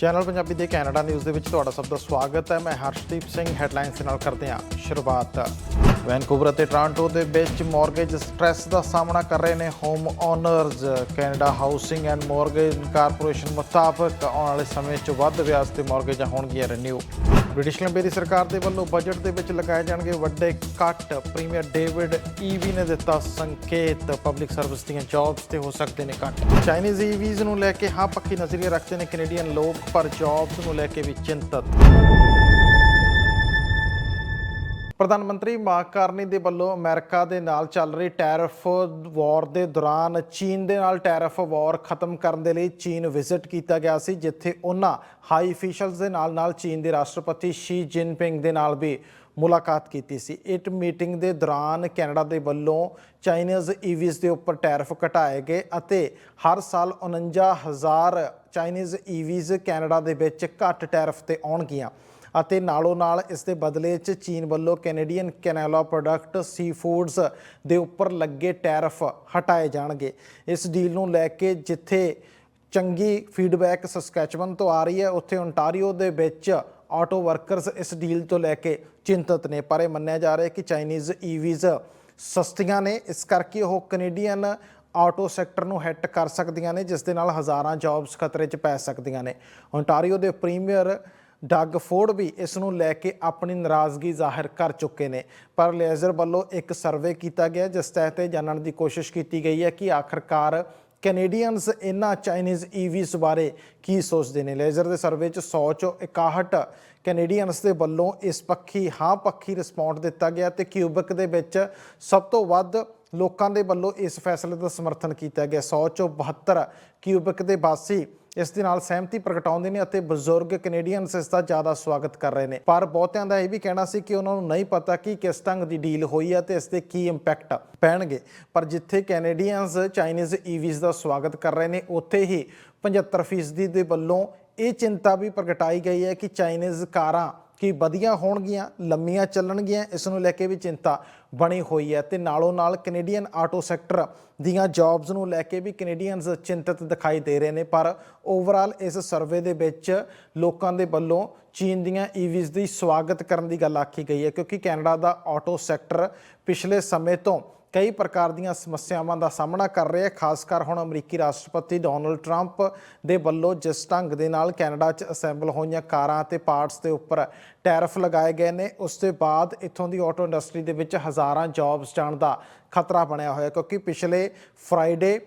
Channel Punjabi ਦੇ Canada news ਦੇ ਵਿੱਚ ਤੁਹਾਡਾ ਸਭ ਦਾ ਸਵਾਗਤ ਹੈ। ਮੈਂ ਹਰਸ਼ਦੀਪ ਸਿੰਘ, ਹੈਡਲਾਈਨਸ ਦੇ ਨਾਲ ਕਰਦੇ ਹਾਂ ਸ਼ੁਰੂਆਤ। ਵੈਨਕੂਵਰ ਅਤੇ ਟੋਰਾਂਟੋ ਦੇ ਵਿੱਚ ਮਾਰਗੇਜ ਸਟ੍ਰੈਸ ਦਾ ਸਾਹਮਣਾ ਕਰ ਰਹੇ ਨੇ home owners Canada housing and mortgage corporation ਮੁਤਾਬਕ ਆਉਣ ਵਾਲੇ ਸਮੇਂ 'ਚ ਵੱਧ ਵਿਆਜ ਤੇ ਮਾਰਗੇਜਾਂ ਹੋਣਗੀਆਂ ਰੀਨਿਊ ਬ੍ਰਿਟਿਸ਼ ਕੋਲੰਬੀਆ ਦੀ ਸਰਕਾਰ ਦੇ ਵੱਲੋਂ ਬਜਟ ਦੇ ਵਿੱਚ ਲਗਾਏ ਜਾਣਗੇ ਵੱਡੇ ਕੱਟ। ਪ੍ਰੀਮੀਅਰ ਡੇਵਿਡ ਈਵੀ ਨੇ ਦਿੱਤਾ ਸੰਕੇਤ। ਪਬਲਿਕ ਸਰਵਿਸ ਦੀਆਂ ਜੌਬਸ ਤੇ ਹੋ ਸਕਦੇ ਨੇ ਕੱਟ। ਚਾਈਨੀਜ਼ ਈਵੀਜ਼ ਨੂੰ ਲੈ ਕੇ ਹਾਂ ਪੱਖੀ ਨਜ਼ਰੀਆ ਰੱਖਦੇ ਨੇ ਕੈਨੇਡੀਅਨ ਲੋਕ, ਪਰ ਜੌਬਸ ਨੂੰ ਲੈ ਕੇ ਵੀ ਚਿੰਤਤ। ਪ੍ਰਧਾਨ ਮੰਤਰੀ ਮਾਰਕ ਕਾਰਨੀ ਦੇ ਵੱਲੋਂ ਅਮਰੀਕਾ ਦੇ ਨਾਲ ਚੱਲ ਰਹੀ ਟੈਰਫ ਵਾਰ ਦੇ ਦੌਰਾਨ ਚੀਨ ਦੇ ਨਾਲ ਟੈਰਫ ਵਾਰ ਖਤਮ ਕਰਨ ਦੇ ਲਈ ਚੀਨ ਵਿਜ਼ਿਟ ਕੀਤਾ ਗਿਆ ਸੀ, ਜਿੱਥੇ ਉਹਨਾਂ ਹਾਈ ਅਫੀਸ਼ੀਅਲਸ ਦੇ ਨਾਲ ਨਾਲ ਚੀਨ ਦੇ ਰਾਸ਼ਟਰਪਤੀ ਸ਼ੀ ਜਿਨਪਿੰਗ ਦੇ ਨਾਲ ਵੀ ਮੁਲਾਕਾਤ ਕੀਤੀ ਸੀ। ਇਟ ਮੀਟਿੰਗ ਦੇ ਦੌਰਾਨ ਕੈਨੇਡਾ ਦੇ ਵੱਲੋਂ ਚਾਈਨੀਜ਼ ਈਵੀਜ਼ ਦੇ ਉੱਪਰ ਟੈਰਫ ਘਟਾਏ ਗਏ ਅਤੇ ਹਰ ਸਾਲ 49000 ਚਾਈਨੀਜ਼ ਈਵੀਜ਼ ਕੈਨੇਡਾ ਦੇ ਵਿੱਚ ਘੱਟ ਟੈਰਫ ਤੇ ਆਉਣਗੀਆਂ। ਅਤੇ ਨਾਲੋਂ ਨਾਲ ਇਸ ਦੇ ਬਦਲੇ 'ਚ ਚੀਨ ਵੱਲੋਂ Canadian canola product seafoods ਦੇ ਉੱਪਰ ਲੱਗੇ ਟੈਰਫ ਹਟਾਏ ਜਾਣਗੇ। ਇਸ ਡੀਲ ਨੂੰ ਲੈ ਕੇ ਜਿੱਥੇ ਚੰਗੀ ਫੀਡਬੈਕ ਸਸਕੈਚਵਨ ਤੋਂ ਆ ਰਹੀ ਹੈ, ਉੱਥੇ ਓਨਟਾਰੀਓ ਦੇ ਵਿੱਚ ਆਟੋ ਵਰਕਰਸ ਇਸ ਡੀਲ ਤੋਂ ਲੈ ਕੇ ਚਿੰਤਤ ਨੇ। ਪਰ ਇਹ ਮੰਨਿਆ ਜਾ ਰਿਹਾ ਹੈ ਕਿ ਚਾਈਨੀਜ਼ ਈਵੀਜ਼ ਸਸਤੀਆਂ ਨੇ, ਇਸ ਕਰਕੇ ਉਹ ਕੈਨੇਡੀਅਨ ਆਟੋ ਸੈਕਟਰ ਨੂੰ ਹਿੱਟ ਕਰ ਸਕਦੀਆਂ ਨੇ, ਜਿਸ ਦੇ ਨਾਲ ਹਜ਼ਾਰਾਂ ਜੌਬਸ ਖਤਰੇ 'ਚ ਪੈ ਸਕਦੀਆਂ ਨੇ। ਓਨਟਾਰੀਓ ਦੇ ਪ੍ਰੀਮੀਅਰ ਡੱਗ ਫੋਰਡ ਵੀ ਇਸ ਨੂੰ ਲੈ ਕੇ ਆਪਣੀ ਨਾਰਾਜ਼ਗੀ ਜ਼ਾਹਿਰ ਕਰ ਚੁੱਕੇ ਨੇ। ਪਰ ਲੇਜ਼ਰ ਵੱਲੋਂ ਇੱਕ ਸਰਵੇ ਕੀਤਾ ਗਿਆ, ਜਿਸ ਤਹਿਤ ਇਹ ਜਾਣਨ ਦੀ ਕੋਸ਼ਿਸ਼ ਕੀਤੀ ਗਈ ਹੈ ਕਿ ਆਖਰਕਾਰ ਕੈਨੇਡੀਅਨਸ ਇਹਨਾਂ ਚਾਈਨੀਜ਼ ਈਵੀਸ ਬਾਰੇ ਕੀ ਸੋਚਦੇ ਨੇ। ਲੇਜ਼ਰ ਦੇ ਸਰਵੇ 'ਚ 100 ਚੋਂ 61 ਕੈਨੇਡੀਅਨਸ ਦੇ ਵੱਲੋਂ ਇਸ ਪੱਖੀ, ਹਾਂ ਪੱਖੀ ਰਿਸਪੌਂਡ ਦਿੱਤਾ ਗਿਆ ਤੇ ਕਿਊਬਿਕ ਦੇ ਵਿੱਚ ਸਭ ਤੋਂ ਵੱਧ ਲੋਕਾਂ ਦੇ ਵੱਲੋਂ ਇਸ ਫੈਸਲੇ ਦਾ ਸਮਰਥਨ ਕੀਤਾ ਗਿਆ। 100 ਚੋਂ 72 ਕਿਊਬਿਕ ਦੇ ਵਾਸੀ ਇਸ ਦੇ ਨਾਲ ਸਹਿਮਤੀ ਪ੍ਰਗਟਾਉਂਦੇ ਨੇ ਅਤੇ ਬਜ਼ੁਰਗ ਕੈਨੇਡੀਅਨਸ ਇਸ ਦਾ ਜ਼ਿਆਦਾ ਸਵਾਗਤ ਕਰ ਰਹੇ ਨੇ। ਪਰ ਬਹੁਤਿਆਂ ਦਾ ਇਹ ਵੀ ਕਹਿਣਾ ਸੀ ਕਿ ਉਹਨਾਂ ਨੂੰ ਨਹੀਂ ਪਤਾ ਕਿ ਕਿਸ ਢੰਗ ਦੀ ਡੀਲ ਹੋਈ ਹੈ ਤੇ ਇਸ ਦੇ ਕੀ ਇੰਪੈਕਟ ਪੈਣਗੇ। ਪਰ ਜਿੱਥੇ ਕੈਨੇਡੀਅਨਸ ਚਾਈਨੀਜ਼ ਈਵੀਜ਼ ਦਾ ਸਵਾਗਤ ਕਰ ਰਹੇ ਨੇ, ਉੱਥੇ ਹੀ 75% ਦੇ ਵੱਲੋਂ ਇਹ ਚਿੰਤਾ ਵੀ ਪ੍ਰਗਟਾਈ ਗਈ ਹੈ ਕਿ ਚਾਈਨੀਜ਼ ਕਾਰਾਂ ਕਿ ਵਧੀਆ ਹੋਣਗੀਆਂ, ਲੰਮੀਆਂ ਚੱਲਣਗੀਆਂ, ਇਸ ਨੂੰ ਲੈ ਕੇ ਵੀ ਚਿੰਤਾ ਬਣੀ ਹੋਈ ਹੈ। ਤੇ ਨਾਲੋਂ ਨਾਲ ਕੈਨੇਡੀਅਨ ਆਟੋ ਸੈਕਟਰ ਦੀਆਂ ਜੌਬਸ ਨੂੰ ਲੈ ਕੇ ਵੀ ਕੈਨੇਡੀਅਨਸ ਚਿੰਤਤ ਦਿਖਾਈ ਦੇ ਰਹੇ ਨੇ। ਪਰ ਓਵਰਆਲ ਇਸ ਸਰਵੇ ਦੇ ਵਿੱਚ ਲੋਕਾਂ ਦੇ ਵੱਲੋਂ ਚੀਨ ਦੀਆਂ e ਈਵੀਜ਼ ਦੀ ਸਵਾਗਤ ਕਰਨ ਦੀ ਗੱਲ ਆਖੀ ਗਈ ਹੈ, ਕਿਉਂਕਿ ਕੈਨੇਡਾ ਦਾ ਆਟੋ ਸੈਕਟਰ ਪਿਛਲੇ ਸਮੇਂ ਤੋਂ ਕਈ ਪ੍ਰਕਾਰ ਦੀਆਂ ਸਮੱਸਿਆਵਾਂ ਦਾ ਸਾਹਮਣਾ ਕਰ ਰਿਹਾ ਹੈ, ਖਾਸ ਕਰ ਹੁਣ ਅਮਰੀਕੀ ਰਾਸ਼ਟਰਪਤੀ ਡੋਨਲਡ ਟਰੰਪ ਦੇ ਵੱਲੋਂ ਜਿਸ ਢੰਗ ਦੇ ਨਾਲ ਕੈਨੇਡਾ 'ਚ ਅਸੈਂਬਲ ਹੋਈਆਂ ਕਾਰਾਂ ਅਤੇ ਪਾਰਟਸ ਦੇ ਉੱਪਰ ਟੈਰਫ ਲਗਾਏ ਗਏ ਨੇ, ਉਸ ਤੋਂ ਬਾਅਦ ਇੱਥੋਂ ਦੀ ਆਟੋ ਇੰਡਸਟਰੀ ਦੇ ਵਿੱਚ ਹਜ਼ਾਰਾਂ ਜੌਬਸ ਜਾਣ ਦਾ ਖਤਰਾ ਬਣਿਆ ਹੋਇਆ ਕਿਉਂਕਿ ਪਿਛਲੇ ਫਰਾਈਡੇ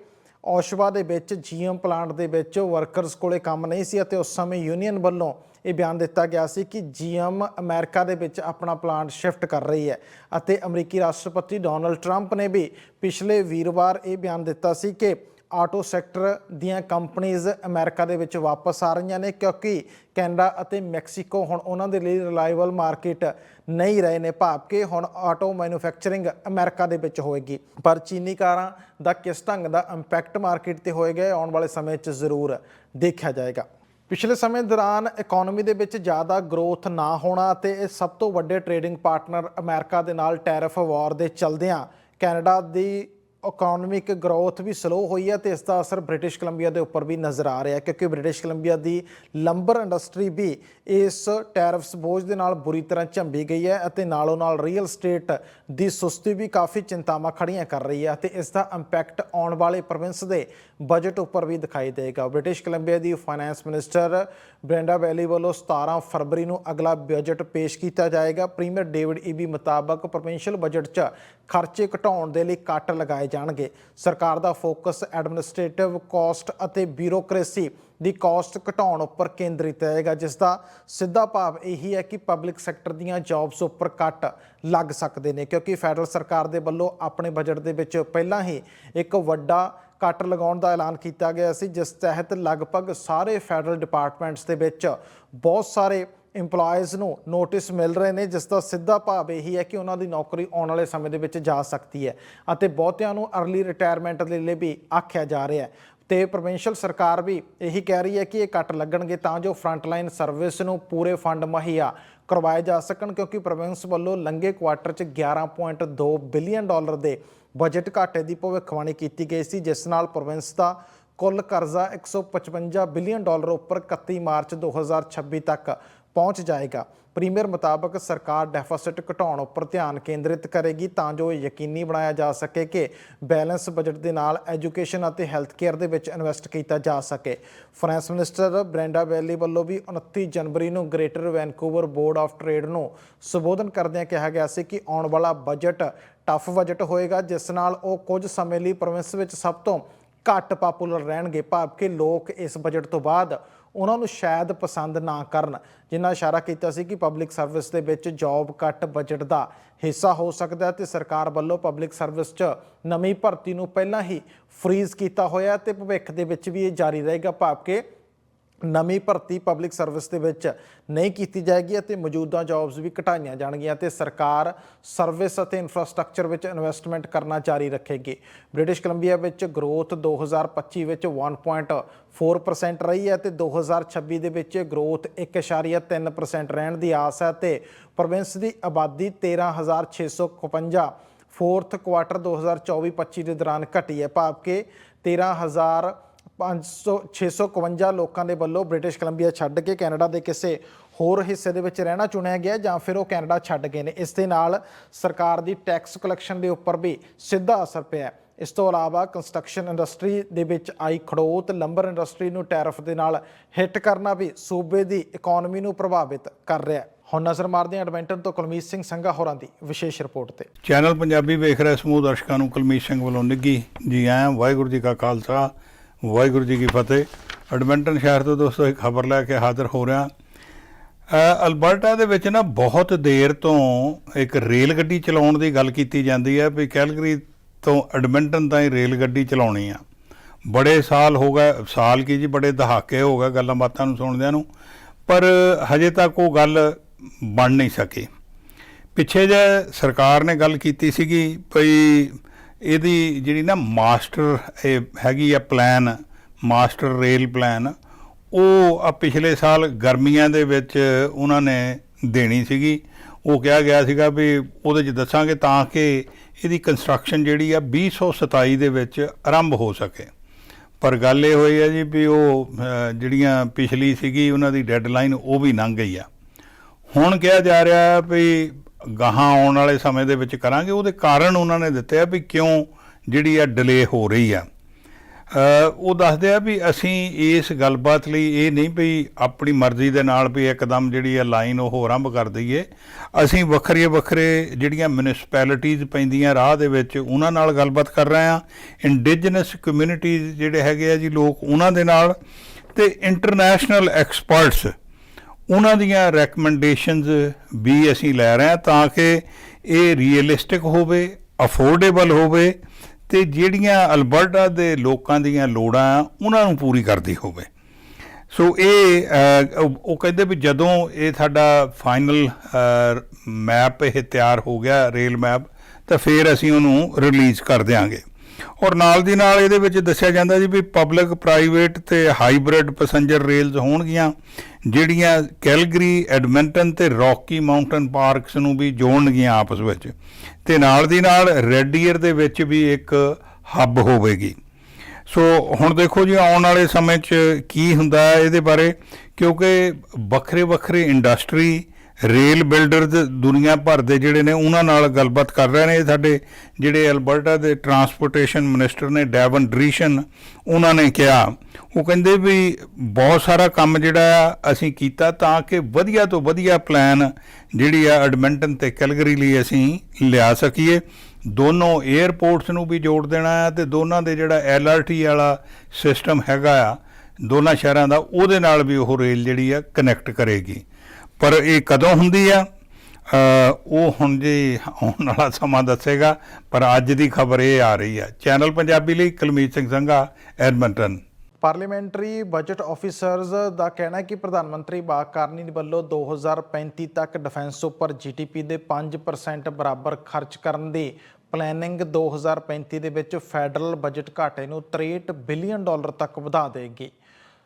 ਔਸ਼ਵਾ ਦੇ ਵਿੱਚ, ਜੀਐਮ ਪਲਾਂਟ ਦੇ ਵਿੱਚ ਵਰਕਰਸ ਕੋਲੇ ਕੰਮ ਨਹੀਂ ਸੀ ਅਤੇ ਉਸ ਸਮੇਂ ਯੂਨੀਅਨ ਵੱਲੋਂ ਇਹ ਬਿਆਨ ਦਿੱਤਾ ਗਿਆ ਸੀ ਕਿ ਜੀਐਮ ਅਮਰੀਕਾ ਦੇ ਵਿੱਚ ਆਪਣਾ ਪਲਾਂਟ ਸ਼ਿਫਟ ਕਰ ਰਹੀ ਹੈ ਅਤੇ ਅਮਰੀਕੀ ਰਾਸ਼ਟਰਪਤੀ ਡੋਨਲਡ ਟਰੰਪ ਨੇ ਵੀ ਪਿਛਲੇ ਵੀਰਵਾਰ ਇਹ ਬਿਆਨ ਦਿੱਤਾ ਸੀ ਕਿ ਆਟੋ ਸੈਕਟਰ ਦੀਆਂ ਕੰਪਨੀਆਂ ਅਮਰੀਕਾ ਦੇ ਵਿੱਚ ਵਾਪਸ ਆ ਰਹੀਆਂ ਨੇ ਕਿਉਂਕਿ ਕੈਨੇਡਾ ਅਤੇ ਮੈਕਸੀਕੋ ਹੁਣ ਉਹਨਾਂ ਦੇ ਲਈ ਰਿਲਾਇਬਲ ਮਾਰਕੀਟ ਨਹੀਂ ਰਹੇ ਨੇ, ਭਾਵ ਕਿ ਹੁਣ ਆਟੋ ਮੈਨੂਫੈਕਚਰਿੰਗ ਅਮਰੀਕਾ ਦੇ ਵਿੱਚ ਹੋਏਗੀ। ਪਰ ਚੀਨੀ ਕਾਰਾਂ ਦਾ ਕਿਸ ਢੰਗ ਦਾ ਇੰਪੈਕਟ ਮਾਰਕੀਟ ਤੇ ਹੋਏਗਾ ਆਉਣ ਵਾਲੇ ਸਮੇਂ 'ਚ ਜ਼ਰੂਰ ਦੇਖਿਆ ਜਾਏਗਾ। ਪਿਛਲੇ ਸਮੇਂ ਦੌਰਾਨ ਇਕਨੋਮੀ ਦੇ ਵਿੱਚ ਜ਼ਿਆਦਾ ਗਰੋਥ ਨਾ ਹੋਣਾ ਅਤੇ ਇਹ ਸਭ ਤੋਂ ਵੱਡੇ ਟ੍ਰੇਡਿੰਗ ਪਾਰਟਨਰ ਅਮਰੀਕਾ ਦੇ ਨਾਲ ਟੈਰਿਫ ਵਾਰ ਦੇ ਚਲਦਿਆਂ ਕੈਨੇਡਾ ਦੀ ਇਕਨੋਮਿਕ ਗਰੋਥ ਵੀ ਸਲੋ ਹੋਈ ਹੈ ਤੇ ਇਸ ਦਾ ਅਸਰ ਬ੍ਰਿਟਿਸ਼ ਕੋਲੰਬੀਆ ਦੇ ਉੱਪਰ ਵੀ ਨਜ਼ਰ ਆ ਰਿਹਾ ਕਿਉਂਕਿ ਬ੍ਰਿਟਿਸ਼ ਕੋਲੰਬੀਆ ਦੀ ਲੰਬਰ ਇੰਡਸਟਰੀ ਵੀ ਇਸ ਟੈਰਿਫਸ ਬੋਝ ਦੇ ਨਾਲ ਬੁਰੀ ਤਰ੍ਹਾਂ ਝੰਬੀ ਗਈ ਹੈ ਅਤੇ ਨਾਲੋਂ ਨਾਲ ਰੀਅਲ ਸਟੇਟ ਦੀ ਸੁਸਤੀ ਵੀ ਕਾਫੀ ਚਿੰਤਾਵਾਂ ਖੜੀਆਂ ਕਰ ਰਹੀ ਹੈ ਤੇ ਇਸ ਦਾ ਇੰਪੈਕਟ ਆਉਣ ਵਾਲੇ ਪ੍ਰੋਵਿੰਸ ਦੇ ਬਜਟ ਉੱਪਰ ਵੀ ਦਿਖਾਈ ਦੇਗਾ ਬ੍ਰਿਟਿਸ਼ ਕੋਲੰਬੀਆ ਦੀ ਫਾਈਨੈਂਸ ਮਿਨਿਸਟਰ ਬ੍ਰੈਂਡਾ ਵੈਲੀ ਵੱਲੋਂ 17 ਫਰਵਰੀ ਨੂੰ ਅਗਲਾ ਬਜਟ ਪੇਸ਼ ਕੀਤਾ ਜਾਏਗਾ। ਪ੍ਰੀਮੀਅਰ ਡੇਵਿਡ ਈਬੀ ਮੁਤਾਬਕ ਪ੍ਰੋਵਿੰਸ਼ੀਅਲ ਬਜਟ 'ਚ ਖਰਚੇ ਘਟਾਉਣ ਦੇ ਲਈ ਕੱਟ ਲਗਾਏ ਜਾਣਗੇ। ਸਰਕਾਰ ਦਾ ਫੋਕਸ ਐਡਮਿਨਿਸਟ੍ਰੇਟਿਵ ਕਾਸਟ ਅਤੇ ਬਿਊਰੋਕ੍ਰੇਸੀ ਦੀ ਕਾਸਟ ਘਟਾਉਣ ਉੱਪਰ ਕੇਂਦਰਿਤ ਰਹੇਗਾ, ਜਿਸ ਦਾ ਸਿੱਧਾ ਭਾਵ ਇਹੀ ਹੈ ਕਿ ਪਬਲਿਕ ਸੈਕਟਰ ਦੀਆਂ ਜੌਬਸ ਉੱਪਰ ਕੱਟ ਲੱਗ ਸਕਦੇ ਨੇ, ਕਿਉਂਕਿ ਫੈਡਰਲ ਸਰਕਾਰ ਦੇ ਵੱਲੋਂ ਆਪਣੇ ਬਜਟ ਦੇ ਵਿੱਚ ਪਹਿਲਾਂ ਹੀ ਇੱਕ ਵੱਡਾ ਕੱਟ ਲਗਾਉਣ ਦਾ ਐਲਾਨ ਕੀਤਾ ਗਿਆ ਸੀ, ਜਿਸ ਤਹਿਤ ਲਗਭਗ ਸਾਰੇ ਫੈਡਰਲ ਡਿਪਾਰਟਮੈਂਟਸ ਦੇ ਵਿੱਚ ਬਹੁਤ ਸਾਰੇ EMPLOYEES ਨੂੰ ਨੋਟਿਸ ਮਿਲ ਰਹੇ ਨੇ, ਜਿਸ ਦਾ ਸਿੱਧਾ ਭਾਵ ਇਹੀ ਹੈ ਕਿ ਉਹਨਾਂ ਦੀ ਨੌਕਰੀ ਆਉਣ ਵਾਲੇ ਸਮੇਂ ਦੇ ਵਿੱਚ ਜਾ ਸਕਦੀ ਹੈ ਅਤੇ ਬਹੁਤਿਆਂ ਨੂੰ ਅਰਲੀ ਰਿਟਾਇਰਮੈਂਟ ਦੇ ਲਈ ਵੀ ਆਖਿਆ ਜਾ ਰਿਹਾ ਹੈ। ਤੇ ਪ੍ਰੋਵਿੰਸ਼ੀਅਲ ਸਰਕਾਰ ਵੀ ਇਹੀ ਕਹਿ ਰਹੀ ਹੈ ਕਿ ਇਹ ਕੱਟ ਲੱਗਣਗੇ ਤਾਂ ਜੋ ਫਰੰਟਲਾਈਨ ਸਰਵਿਸ ਨੂੰ ਪੂਰੇ ਫੰਡ ਮੁਹੱਈਆ ਕਰਵਾਏ ਜਾ ਸਕਣ, ਕਿਉਂਕਿ ਪ੍ਰੋਵਿੰਸ ਵੱਲੋਂ ਲੰਘੇ ਕੁਆਟਰ 'ਚ 11.2 ਬਿਲੀਅਨ ਡਾਲਰ ਦੇ ਬਜਟ ਘਾਟੇ ਦੀ ਭਵਿੱਖਬਾਣੀ ਕੀਤੀ ਗਈ ਸੀ, ਜਿਸ ਨਾਲ ਪ੍ਰੋਵਿੰਸ ਦਾ ਕੁੱਲ ਕਰਜ਼ਾ 155 ਬਿਲੀਅਨ ਡਾਲਰ ਉੱਪਰ 31 ਮਾਰਚ 2026 ਤੱਕ ਪਹੁੰਚ ਜਾਏਗਾ। ਪ੍ਰੀਮੀਅਰ ਮੁਤਾਬਕ ਸਰਕਾਰ ਡੈਫਿਸਿਟ ਘਟਾਉਣ ਉੱਪਰ ਧਿਆਨ ਕੇਂਦਰਿਤ ਕਰੇਗੀ ਤਾਂ ਜੋ ਯਕੀਨੀ ਬਣਾਇਆ ਜਾ ਸਕੇ ਕਿ ਬੈਲੈਂਸ ਬਜਟ ਦੇ ਨਾਲ ਐਜੂਕੇਸ਼ਨ ਅਤੇ ਹੈਲਥ ਕੇਅਰ ਦੇ ਵਿੱਚ ਇਨਵੈਸਟ ਕੀਤਾ ਜਾ ਸਕੇ। ਫਾਈਨੈਂਸ ਮਿਨਿਸਟਰ ਬ੍ਰੈਂਡਾ ਵੈਲੀ ਵੱਲੋਂ ਵੀ 29 ਜਨਵਰੀ ਨੂੰ Greater Vancouver board of trade ਨੂੰ ਸੰਬੋਧਨ ਕਰਦਿਆਂ ਕਿਹਾ ਗਿਆ ਸੀ ਕਿ ਆਉਣ ਵਾਲਾ ਬਜਟ ਟਫ ਬਜਟ ਹੋਏਗਾ, ਜਿਸ ਨਾਲ ਉਹ ਕੁਝ ਸਮੇਂ ਲਈ ਪ੍ਰੋਵਿੰਸ ਵਿੱਚ ਸਭ ਤੋਂ ਘੱਟ ਪਪੂਲਰ ਰਹਿਣਗੇ। ਭਾਵ ਕਿ ਲੋਕ ਇਸ ਬਜਟ ਤੋਂ ਬਾਅਦ ਉਹਨਾਂ ਨੂੰ ਸ਼ਾਇਦ ਪਸੰਦ ਨਾ ਕਰਨ। ਜਿਨ੍ਹਾਂ ਇਸ਼ਾਰਾ ਕੀਤਾ ਸੀ ਕਿ ਪਬਲਿਕ ਸਰਵਿਸ ਦੇ ਵਿੱਚ ਜੌਬ ਕੱਟ ਬਜਟ ਦਾ ਹਿੱਸਾ ਹੋ ਸਕਦਾ ਹੈ ਤੇ ਸਰਕਾਰ ਵੱਲੋਂ ਪਬਲਿਕ ਸਰਵਿਸ 'ਚ ਨਵੀਂ ਭਰਤੀ ਨੂੰ ਪਹਿਲਾਂ ਹੀ ਫ੍ਰੀਜ਼ ਕੀਤਾ ਹੋਇਆ ਤੇ ਭਵਿੱਖ ਦੇ ਵਿੱਚ ਵੀ ਇਹ ਜਾਰੀ ਰਹੇਗਾ ਭਾਵ ਕਿ ਨਵੀਂ ਭਰਤੀ ਪਬਲਿਕ ਸਰਵਿਸ ਦੇ ਵਿੱਚ ਨਹੀਂ ਕੀਤੀ ਜਾਏਗੀ ਅਤੇ ਮੌਜੂਦਾ ਜੌਬਸ ਵੀ ਘਟਾਈਆਂ ਜਾਣਗੀਆਂ ਤੇ ਸਰਕਾਰ ਸਰਵਿਸ ਅਤੇ ਇਨਫਰਾਸਟ੍ਰਕਚਰ ਵਿੱਚ ਇਨਵੈਸਟਮੈਂਟ ਕਰਨਾ ਜਾਰੀ ਰੱਖੇਗੀ। ਬ੍ਰਿਟਿਸ਼ ਕੋਲੰਬੀਆ ਵਿੱਚ ਗਰੋਥ 2025 ਵਿੱਚ 1.4% ਰਹੀ ਹੈ ਤੇ 2026 ਦੇ ਵਿੱਚ ਗਰੋਥ 1.3% ਰਹਿਣ ਦੀ ਆਸ ਹੈ ਤੇ ਪ੍ਰੋਵਿੰਸ ਦੀ ਆਬਾਦੀ 13651 ਫੋਰਥ ਕੁਆਟਰ 2024-25 ਦੇ ਦੌਰਾਨ ਘਟੀ ਹੈ। ਭਾਵ ਕਿ 13000 500 651 ਲੋਕਾਂ ਦੇ ਵੱਲੋਂ ਬ੍ਰਿਟਿਸ਼ ਕੋਲੰਬੀਆ ਛੱਡ ਕੇ ਕੈਨੇਡਾ ਦੇ ਕਿਸੇ ਹੋਰ ਹਿੱਸੇ ਦੇ ਵਿੱਚ ਰਹਿਣਾ ਚੁਣਿਆ ਗਿਆ ਜਾਂ ਫਿਰ ਉਹ ਕੈਨੇਡਾ ਛੱਡ ਗਏ ਨੇ। ਇਸ ਦੇ ਨਾਲ ਸਰਕਾਰ ਦੀ ਟੈਕਸ ਕਲੈਕਸ਼ਨ ਦੇ ਉੱਪਰ ਵੀ ਸਿੱਧਾ ਅਸਰ ਪਿਆ ਹੈ। ਇਸ ਤੋਂ ਇਲਾਵਾ ਕੰਸਟਰਕਸ਼ਨ ਇੰਡਸਟਰੀ ਦੇ ਵਿੱਚ ਆਈ ਖੜੋਤ, ਲੰਬਰ ਇੰਡਸਟਰੀ ਨੂੰ ਟੈਰਿਫ ਦੇ ਨਾਲ ਹਿੱਟ ਕਰਨਾ ਵੀ ਸੂਬੇ ਦੀ ਇਕਨੋਮੀ ਨੂੰ ਪ੍ਰਭਾਵਿਤ ਕਰ ਰਿਹਾ ਹੈ। ਹੁਣ ਨਜ਼ਰ ਮਾਰਦੇ ਹਾਂ ਐਡਵੈਂਟਨ ਤੋਂ ਕੁਲਮੀਤ ਸਿੰਘ ਸੰਘਾ ਹੋਰਾਂ ਦੀ ਵਿਸ਼ੇਸ਼ ਰਿਪੋਰਟ ਤੇ। ਚੈਨਲ ਪੰਜਾਬੀ ਵੇਖ ਰਹੇ ਸਮੂਹ ਦਰਸ਼ਕਾਂ ਨੂੰ ਕੁਲਮੀਤ ਸਿੰਘ ਵੱਲੋਂ ਨਿੱਗੀ ਜੀ ਆਇਆਂ ਵਾਹਿਗੁਰੂ ਜੀ ਕਾ ਖਾਲਸਾ ਵਾਹਿਗੁਰੂ ਜੀ ਕੀ ਫਤਿਹ। ਐਡਮਿੰਟਨ ਸ਼ਹਿਰ ਤੋਂ ਦੋਸਤੋ, ਇੱਕ ਖਬਰ ਲੈ ਕੇ ਹਾਜ਼ਰ ਹੋ ਰਿਹਾ। ਅਲਬਰਟਾ ਦੇ ਵਿੱਚ ਨਾ ਬਹੁਤ ਦੇਰ ਤੋਂ ਇੱਕ ਰੇਲ ਗੱਡੀ ਚਲਾਉਣ ਦੀ ਗੱਲ ਕੀਤੀ ਜਾਂਦੀ ਹੈ ਵੀ ਕੈਲਗਰੀ ਤੋਂ ਐਡਮਿੰਟਨ ਤਾਈਂ ਰੇਲ ਗੱਡੀ ਚਲਾਉਣੀ ਆ। ਬੜੇ ਸਾਲ ਹੋ ਗਏ, ਸਾਲ ਕੀ ਜੀ, ਬੜੇ ਦਹਾਕੇ ਹੋ ਗਏ ਗੱਲਾਂ ਬਾਤਾਂ ਨੂੰ ਸੁਣਦਿਆਂ ਨੂੰ, ਪਰ ਹਜੇ ਤੱਕ ਉਹ ਗੱਲ ਬਣ ਨਹੀਂ ਸਕੀ। ਪਿੱਛੇ ਜੇ ਸਰਕਾਰ ਨੇ ਗੱਲ ਕੀਤੀ ਸੀਗੀ, ਭਈ ਇਹਦੀ ਜਿਹੜੀ ਨਾ ਮਾਸਟਰ, ਇਹ ਹੈਗੀ ਆ ਪਲਾਨ ਮਾਸਟਰ ਰੇਲ ਪਲਾਨ ਉਹ ਆ ਪਿਛਲੇ ਸਾਲ ਗਰਮੀਆਂ ਦੇ ਵਿੱਚ ਉਹਨਾਂ ਨੇ ਦੇਣੀ ਸੀਗੀ। ਉਹ ਕਿਹਾ ਗਿਆ ਸੀਗਾ ਵੀ ਉਹਦੇ 'ਚ ਦੱਸਾਂਗੇ ਤਾਂ ਕਿ ਇਹਦੀ ਕੰਸਟਰਕਸ਼ਨ ਜਿਹੜੀ ਆ 2027 ਦੇ ਵਿੱਚ ਆਰੰਭ ਹੋ ਸਕੇ। ਪਰ ਗੱਲ ਇਹ ਹੋਈ ਹੈ ਜੀ ਵੀ ਉਹ ਜਿਹੜੀਆਂ ਪਿਛਲੀ ਸੀਗੀ ਉਹਨਾਂ ਦੀ ਡੈਡਲਾਈਨ ਉਹ ਵੀ ਲੰਘ ਗਈ ਆ। ਹੁਣ ਕਿਹਾ ਜਾ ਰਿਹਾ ਵੀ ਗਾਹਾਂ ਆਉਣ ਵਾਲੇ ਸਮੇਂ ਦੇ ਵਿੱਚ ਕਰਾਂਗੇ, ਉਹਦੇ ਕਾਰਨ ਉਹਨਾਂ ਨੇ ਦਿੱਤੇ ਆ ਵੀ ਕਿਉਂ ਜਿਹੜੀ ਆ ਡਿਲੇ ਹੋ ਰਹੀ ਆ। ਉਹ ਦੱਸਦੇ ਆ ਵੀ ਅਸੀਂ ਇਸ ਗੱਲਬਾਤ ਲਈ ਇਹ ਨਹੀਂ ਵੀ ਆਪਣੀ ਮਰਜ਼ੀ ਦੇ ਨਾਲ ਵੀ ਇੱਕਦਮ ਜਿਹੜੀ ਆ ਲਾਈਨ ਉਹ ਆਰੰਭ ਕਰ ਦਈਏ। ਅਸੀਂ ਵੱਖਰੇ ਵੱਖਰੇ ਜਿਹੜੀਆਂ ਮਿਊਨਿਸਪੈਲਿਟੀਆਂ ਪੈਂਦੀਆਂ ਰਾਹ ਦੇ ਵਿੱਚ ਉਹਨਾਂ ਨਾਲ ਗੱਲਬਾਤ ਕਰ ਰਹੇ ਆ। ਇੰਡੀਜਨਸ ਕਮਿਊਨਿਟੀਜ਼ ਜਿਹੜੇ ਹੈਗੇ ਆ ਜੀ ਲੋਕ ਉਹਨਾਂ ਦੇ ਨਾਲ। ਤੇ ਇੰਟਰਨੈਸ਼ਨਲ ਐਕਸਪਰਟਸ ਉਹਨਾਂ ਦੀਆਂ ਰეკਮੈਂਡੇਸ਼ਨਸ ਵੀ ਅਸੀਂ ਲੈ ਰਹੇ ਹਾਂ ਤਾਂ ਕਿ ਇਹ ਰੀਅਲਿਸਟਿਕ ਹੋਵੇ ਅਫੋਰਡੇਬਲ ਹੋਵੇ ਤੇ ਜਿਹੜੀਆਂ ਅਲਬਰਟਾ ਦੇ ਲੋਕਾਂ ਦੀਆਂ ਲੋੜਾਂ ਆ, ਉਹਨਾਂ ਨੂੰ ਪੂਰੀ ਕਰਦੀ ਹੋਵੇ। ਸੋ ਇਹ ਉਹ ਕਹਿੰਦੇ ਵੀ ਜਦੋਂ ਇਹ ਸਾਡਾ ਫਾਈਨਲ ਮੈਪ ਇਹ ਤਿਆਰ ਹੋ ਗਿਆ ਰੇਲ ਮੈਪ ਤਾਂ ਫਿਰ ਅਸੀਂ ਉਹਨੂੰ ਰਿਲੀਜ਼ ਕਰ ਦਿਆਂਗੇ। ਔਰ ਨਾਲ ਦੀ ਨਾਲ ਇਹਦੇ ਵਿੱਚ ਦੱਸਿਆ ਜਾਂਦਾ ਜੀ ਵੀ ਪਬਲਿਕ ਪ੍ਰਾਈਵੇਟ ਤੇ ਹਾਈਬ੍ਰਿਡ ਪੈਸੇਂਜਰ ਰੇਲਸ ਹੋਣਗੀਆਂ, ਜਿਹੜੀਆਂ ਕੈਲਗਰੀ, ਐਡਮਿੰਟਨ ਤੇ ਰੌਕੀ ਮਾਊਂਟਨ ਪਾਰਕਸ ਨੂੰ ਵੀ ਜੋੜਨਗੀਆਂ ਆਪਸ ਵਿੱਚ। ਤੇ ਨਾਲ ਦੀ ਨਾਲ ਰੈੱਡ ਈਅਰ ਦੇ ਵਿੱਚ ਵੀ ਇੱਕ ਹੱਬ ਹੋਵੇਗੀ। ਸੋ ਹੁਣ ਦੇਖੋ ਜੀ, ਆਉਣ ਵਾਲੇ ਸਮੇਂ 'ਚ ਕੀ ਹੁੰਦਾ ਹੈ ਇਹਦੇ ਬਾਰੇ, ਕਿਉਂਕਿ ਵੱਖਰੇ ਵੱਖਰੇ ਇੰਡਸਟਰੀ ਰੇਲ ਬਿਲਡਰ ਦੁਨੀਆ ਭਰ ਦੇ ਜਿਹੜੇ ਨੇ, ਉਹਨਾਂ ਨਾਲ ਗੱਲਬਾਤ ਕਰ ਰਹੇ ਨੇ। ਸਾਡੇ ਜਿਹੜੇ ਅਲਬਰਟਾ ਦੇ ਟਰਾਂਸਪੋਰਟੇਸ਼ਨ ਮਿਨਿਸਟਰ ਨੇ, ਡੈਵਨ ਡਰੀਸ਼ਨ, ਉਹਨਾਂ ਨੇ ਕਿਹਾ। ਉਹ ਕਹਿੰਦੇ ਵੀ ਬਹੁਤ ਸਾਰਾ ਕੰਮ ਜਿਹੜਾ ਆ, ਅਸੀਂ ਕੀਤਾ ਤਾਂ ਕਿ ਵਧੀਆ ਤੋਂ ਵਧੀਆ ਪਲਾਨ ਜਿਹੜੀ ਆ ਐਡਮਿੰਟਨ ਤੇ ਕੈਲਗਰੀ ਲਈ ਅਸੀਂ ਲਿਆ ਸਕੀਏ। ਦੋਨੋਂ 에ਅਰਪੋਰਟਸ ਨੂੰ ਵੀ ਜੋੜ ਦੇਣਾ ਹੈ ਤੇ ਦੋਨਾਂ ਦੇ ਜਿਹੜਾ ਐਲਆਰਟੀ ਵਾਲਾ ਸਿਸਟਮ ਹੈਗਾ ਆ, ਦੋਨਾਂ ਸ਼ਹਿਰਾਂ ਦਾ, ਉਹਦੇ ਨਾਲ ਵੀ ਉਹ ਰੇਲ ਜਿਹੜੀ ਆ ਕਨੈਕਟ ਕਰੇਗੀ। ਪਰ ਇਹ ਕਦੋਂ ਹੁੰਦੀ ਆ? ਉਹ ਹੁਣ ਜੀ ਆਉਣ ਵਾਲਾ ਸਮਾਂ ਦੱਸੇਗਾ, ਪਰ ਅੱਜ ਦੀ ਖਬਰ ਇਹ ਆ ਰਹੀ ਹੈ ਚੈਨਲ ਪੰਜਾਬੀ ਲਈ Kulmeet Singh Sangha, Edmonton. Parliamentary budget officers ਦਾ ਕਹਿਣਾ ਹੈ ਕਿ ਪ੍ਰਧਾਨ ਮੰਤਰੀ ਬਾਗ ਕਾਰਨੀ ਵੱਲੋਂ 2035 ਤੱਕ ਡਿਫੈਂਸ ਉੱਪਰ ਜੀਡੀਪੀ ਦੇ 5% ਬਰਾਬਰ ਖਰਚ ਕਰਨ ਦੀ ਪਲੈਨਿੰਗ 2035 ਦੇ ਵਿੱਚ ਫੈਡਰਲ ਬਜਟ ਘਾਟੇ ਨੂੰ 63 ਬਿਲੀਅਨ ਡਾਲਰ ਤੱਕ ਵਧਾ ਦੇਗੀ।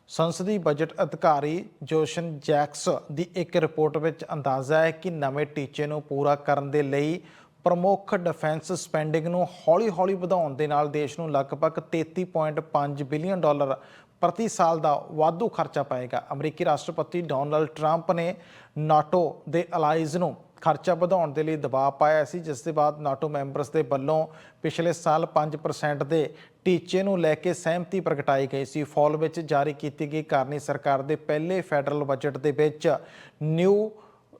ਸੰਸਦੀ ਬਜਟ ਅਧਿਕਾਰੀ ਜੋਸ਼ਨ ਜੈਕਸ ਦੀ ਇੱਕ ਰਿਪੋਰਟ ਵਿੱਚ ਅੰਦਾਜ਼ਾ ਹੈ ਕਿ ਨਵੇਂ ਟੀਚੇ ਨੂੰ ਪੂਰਾ ਕਰਨ ਦੇ ਲਈ ਪ੍ਰਮੁੱਖ ਡਿਫੈਂਸ ਸਪੈਂਡਿੰਗ ਨੂੰ ਹੌਲੀ-ਹੌਲੀ ਵਧਾਉਣ ਦੇ ਨਾਲ ਦੇਸ਼ ਨੂੰ ਲਗਭਗ 33.5 ਬਿਲੀਅਨ ਡਾਲਰ ਪ੍ਰਤੀ ਸਾਲ ਦਾ ਵਾਧੂ ਖਰਚਾ ਪਏਗਾ। ਅਮਰੀਕੀ ਰਾਸ਼ਟਰਪਤੀ ਡੋਨਲਡ ਟਰੰਪ ਨੇ ਨਾਟੋ ਦੇ ਅਲਾਈਜ਼ ਨੂੰ ਖਰਚਾ ਵਧਾਉਣ ਦੇ ਲਈ ਦਬਾਅ ਪਾਇਆ ਸੀ, ਜਿਸ ਦੇ ਬਾਅਦ ਨਾਟੋ ਮੈਂਬਰਸ ਦੇ ਵੱਲੋਂ ਪਿਛਲੇ ਸਾਲ 5% ਦੇ ਟੀਚੇ ਨੂੰ ਲੈ ਕੇ ਸਹਿਮਤੀ ਪ੍ਰਗਟਾਈ ਗਈ ਸੀ। ਫਾਲ ਵਿੱਚ ਜਾਰੀ ਕੀਤੀ ਗਈ ਕਾਰਨੀ ਸਰਕਾਰ ਦੇ ਪਹਿਲੇ ਫੈਡਰਲ ਬਜਟ ਦੇ ਵਿੱਚ ਨਿਊ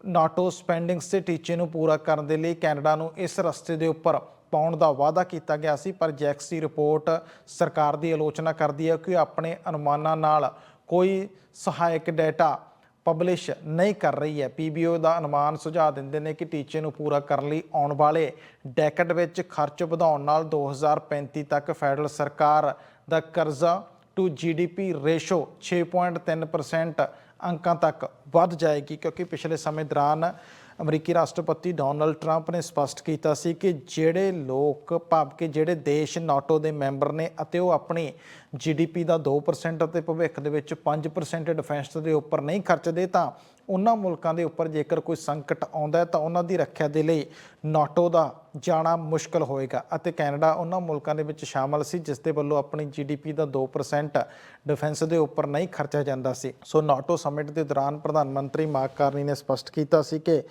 ਨਾਟੋ ਸਪੈਂਡਿੰਗਸ ਦੇ ਟੀਚੇ ਨੂੰ ਪੂਰਾ ਕਰਨ ਦੇ ਲਈ ਕੈਨੇਡਾ ਨੂੰ ਇਸ ਰਸਤੇ ਦੇ ਉੱਪਰ ਪਾਉਣ ਦਾ ਵਾਅਦਾ ਕੀਤਾ ਗਿਆ ਸੀ। ਪਰ ਜੈਕਸ ਦੀ ਰਿਪੋਰਟ ਸਰਕਾਰ ਦੀ ਆਲੋਚਨਾ ਕਰਦੀ ਹੈ ਕਿ ਆਪਣੇ ਅਨੁਮਾਨਾਂ ਨਾਲ ਕੋਈ ਸਹਾਇਕ ਡਾਟਾ ਪਬਲਿਸ਼ ਨਹੀਂ ਕਰ ਰਹੀ ਹੈ। ਪੀਬੀਓ ਦਾ ਅਨੁਮਾਨ ਸੁਝਾਅ ਦਿੰਦੇ ਨੇ ਕਿ ਟੀਚੇ ਨੂੰ ਪੂਰਾ ਕਰਨ ਲਈ ਆਉਣ ਵਾਲੇ ਡੈਕਡ ਵਿੱਚ ਖਰਚ ਵਧਾਉਣ ਨਾਲ 2035 ਤੱਕ ਫੈਡਰਲ ਸਰਕਾਰ ਦਾ ਕਰਜ਼ਾ ਟੂ ਜੀਡੀਪੀ ਰੇਸ਼ੋ 6.3% ਅੰਕਾਂ ਤੱਕ ਵੱਧ ਜਾਏਗੀ, ਕਿਉਂਕਿ ਪਿਛਲੇ ਸਮੇਂ ਦੌਰਾਨ ਅਮਰੀਕੀ ਰਾਸ਼ਟਰਪਤੀ ਡੋਨਲਡ ਟਰੰਪ ਨੇ ਸਪਸ਼ਟ ਕੀਤਾ ਸੀ ਕਿ ਜਿਹੜੇ ਲੋਕ ਭਾਵ ਕਿ ਜਿਹੜੇ ਦੇਸ਼ ਨਾਟੋ ਦੇ ਮੈਂਬਰ ਨੇ ਅਤੇ ਉਹ ਆਪਣੀ ਜੀਡੀਪੀ ਦਾ 2% ਅਤੇ ਭਵਿੱਖ ਦੇ ਵਿੱਚ 5% ਡਿਫੈਂਸ ਦੇ ਉੱਪਰ ਨਹੀਂ ਖਰਚਦੇ, ਤਾਂ ਉਹਨਾਂ ਮੁਲਕਾਂ ਦੇ ਉੱਪਰ ਜੇਕਰ ਕੋਈ ਸੰਕਟ ਆਉਂਦਾ ਤਾਂ ਉਹਨਾਂ ਦੀ ਰੱਖਿਆ ਦੇ ਲਈ ਨਾਟੋ ਦਾ ਜਾਣਾ ਮੁਸ਼ਕਲ ਹੋਏਗਾ ਅਤੇ ਕੈਨੇਡਾ ਉਹਨਾਂ ਮੁਲਕਾਂ ਦੇ ਵਿੱਚ ਸ਼ਾਮਲ ਸੀ, ਜਿਸ ਦੇ ਵੱਲੋਂ ਆਪਣੀ ਜੀਡੀਪੀ ਦਾ 2% ਡਿਫੈਂਸ ਦੇ ਉੱਪਰ ਨਹੀਂ ਖਰਚਿਆ ਜਾਂਦਾ ਸੀ। ਸੋ ਨਾਟੋ ਸਮਿਟ ਦੇ ਦੌਰਾਨ ਪ੍ਰਧਾਨ ਮੰਤਰੀ ਮਾਰਕ ਕਾਰਨੀ ਨੇ ਸਪਸ਼ਟ ਕੀਤਾ ਸੀ ਕਿ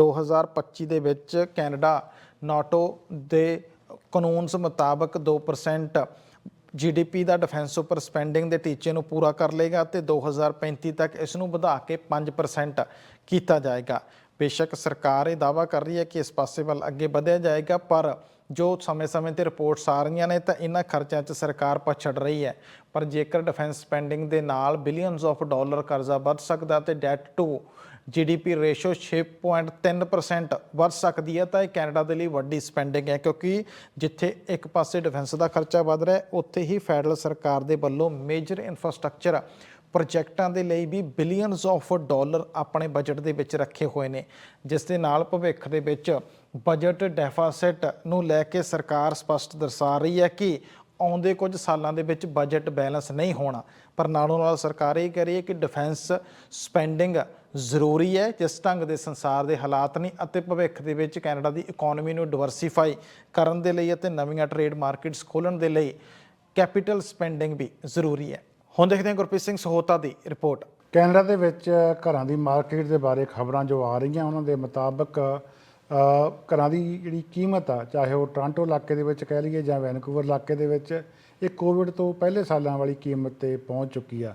2025 ਦੇ ਵਿੱਚ ਕੈਨੇਡਾ ਨਾਟੋ ਦੇ ਕਾਨੂੰਨਸ ਮੁਤਾਬਕ 2% ਜੀਡੀਪੀ ਦਾ ਡਿਫੈਂਸ ਉੱਪਰ ਸਪੈਂਡਿੰਗ ਦੇ ਟੀਚੇ ਨੂੰ ਪੂਰਾ ਕਰ ਲੇਗਾ ਤੇ 2035 ਤੱਕ ਇਸ ਨੂੰ ਵਧਾ ਕੇ 5% ਕੀਤਾ ਜਾਏਗਾ। ਬੇਸ਼ੱਕ ਸਰਕਾਰ ਇਹ ਦਾਅਵਾ ਕਰ ਰਹੀ ਹੈ ਕਿ ਇਸ ਪਾਸੇ ਵੱਲ ਅੱਗੇ ਵਧਿਆ ਜਾਏਗਾ, ਪਰ ਜੋ ਸਮੇਂ-ਸਮੇਂ ਤੇ ਰਿਪੋਰਟਸ ਆ ਰਹੀਆਂ ਨੇ ਤਾਂ ਇਹਨਾਂ ਖਰਚਿਆਂ 'ਚ ਸਰਕਾਰ ਪਛੜ ਰਹੀ ਹੈ। ਪਰ ਜੇਕਰ ਡਿਫੈਂਸ ਸਪੈਂਡਿੰਗ ਦੇ ਨਾਲ ਬਿਲੀਅਨਸ ਆਫ ਡਾਲਰ ਕਰਜ਼ਾ ਵੱਧ ਸਕਦਾ ਤੇ ਡੈਟ ਟੂ ਜੀਡੀਪੀ ਰੇਸ਼ੋ 6.3% ਵੱਧ ਸਕਦੀ ਹੈ, ਤਾਂ ਇਹ ਕੈਨੇਡਾ ਦੇ ਲਈ ਵੱਡੀ ਸਪੈਂਡਿੰਗ ਹੈ, ਕਿਉਂਕਿ ਜਿੱਥੇ ਇੱਕ ਪਾਸੇ ਡਿਫੈਂਸ ਦਾ ਖਰਚਾ ਵੱਧ ਰਿਹਾ ਹੈ ਉੱਥੇ ਹੀ ਫੈਡਰਲ ਸਰਕਾਰ ਦੇ ਵੱਲੋਂ ਮੇਜਰ ਇਨਫਰਾਸਟ੍ਰਕਚਰ ਪ੍ਰੋਜੈਕਟਾਂ ਦੇ ਲਈ ਵੀ ਬਿਲੀਅਨਸ ਆਫ ਡਾਲਰ ਆਪਣੇ ਬਜਟ ਦੇ ਵਿੱਚ ਰੱਖੇ ਹੋਏ ਨੇ, ਜਿਸ ਦੇ ਨਾਲ ਭਵਿੱਖ ਦੇ ਵਿੱਚ ਬਜਟ ਡੈਫਾਸਿਟ ਨੂੰ ਲੈ ਕੇ ਸਰਕਾਰ ਸਪਸ਼ਟ ਦਰਸਾ ਰਹੀ ਹੈ ਕਿ ਆਉਂਦੇ ਕੁਝ ਸਾਲਾਂ ਦੇ ਵਿੱਚ ਬਜਟ ਬੈਲੈਂਸ ਨਹੀਂ ਹੋਣਾ। ਪਰ ਨਾਲੋਂ ਨਾਲ ਸਰਕਾਰ ਇਹ ਕਹਿ ਰਹੀ ਹੈ ਕਿ ਡਿਫੈਂਸ ਸਪੈਂਡਿੰਗ ਜ਼ਰੂਰੀ ਹੈ, ਜਿਸ ਢੰਗ ਦੇ ਸੰਸਾਰ ਦੇ ਹਾਲਾਤ ਨੇ ਅਤੇ ਭਵਿੱਖ ਦੇ ਵਿੱਚ ਕੈਨੇਡਾ ਦੀ ਇਕਨੋਮੀ ਨੂੰ ਡਿਵਰਸੀਫਾਈ ਕਰਨ ਦੇ ਲਈ ਅਤੇ ਨਵੀਆਂ ਟ੍ਰੇਡ ਮਾਰਕੀਟਸ ਖੋਲ੍ਹਣ ਦੇ ਲਈ ਕੈਪੀਟਲ ਸਪੈਂਡਿੰਗ ਵੀ ਜ਼ਰੂਰੀ ਹੈ। ਹੁਣ ਦੇਖਦੇ ਹਾਂ ਗੁਰਪ੍ਰੀਤ ਸਿੰਘ ਸਹੋਤਾ ਦੀ ਰਿਪੋਰਟ। ਕੈਨੇਡਾ ਦੇ ਵਿੱਚ ਘਰਾਂ ਦੀ ਮਾਰਕੀਟ ਦੇ ਬਾਰੇ ਖਬਰਾਂ ਜੋ ਆ ਰਹੀਆਂ ਉਹਨਾਂ ਦੇ ਮੁਤਾਬਕ ਘਰਾਂ ਦੀ ਜਿਹੜੀ ਕੀਮਤ ਆ ਚਾਹੇ ਉਹ ਟੋਰਾਂਟੋ ਇਲਾਕੇ ਦੇ ਵਿੱਚ ਕਹਿ ਲਈਏ ਜਾਂ ਵੈਨਕੂਵਰ ਇਲਾਕੇ ਦੇ ਵਿੱਚ ਇਹ ਕੋਵਿਡ ਤੋਂ ਪਹਿਲੇ ਸਾਲਾਂ ਵਾਲੀ ਕੀਮਤ ਤੇ ਪਹੁੰਚ ਚੁੱਕੀ ਆ।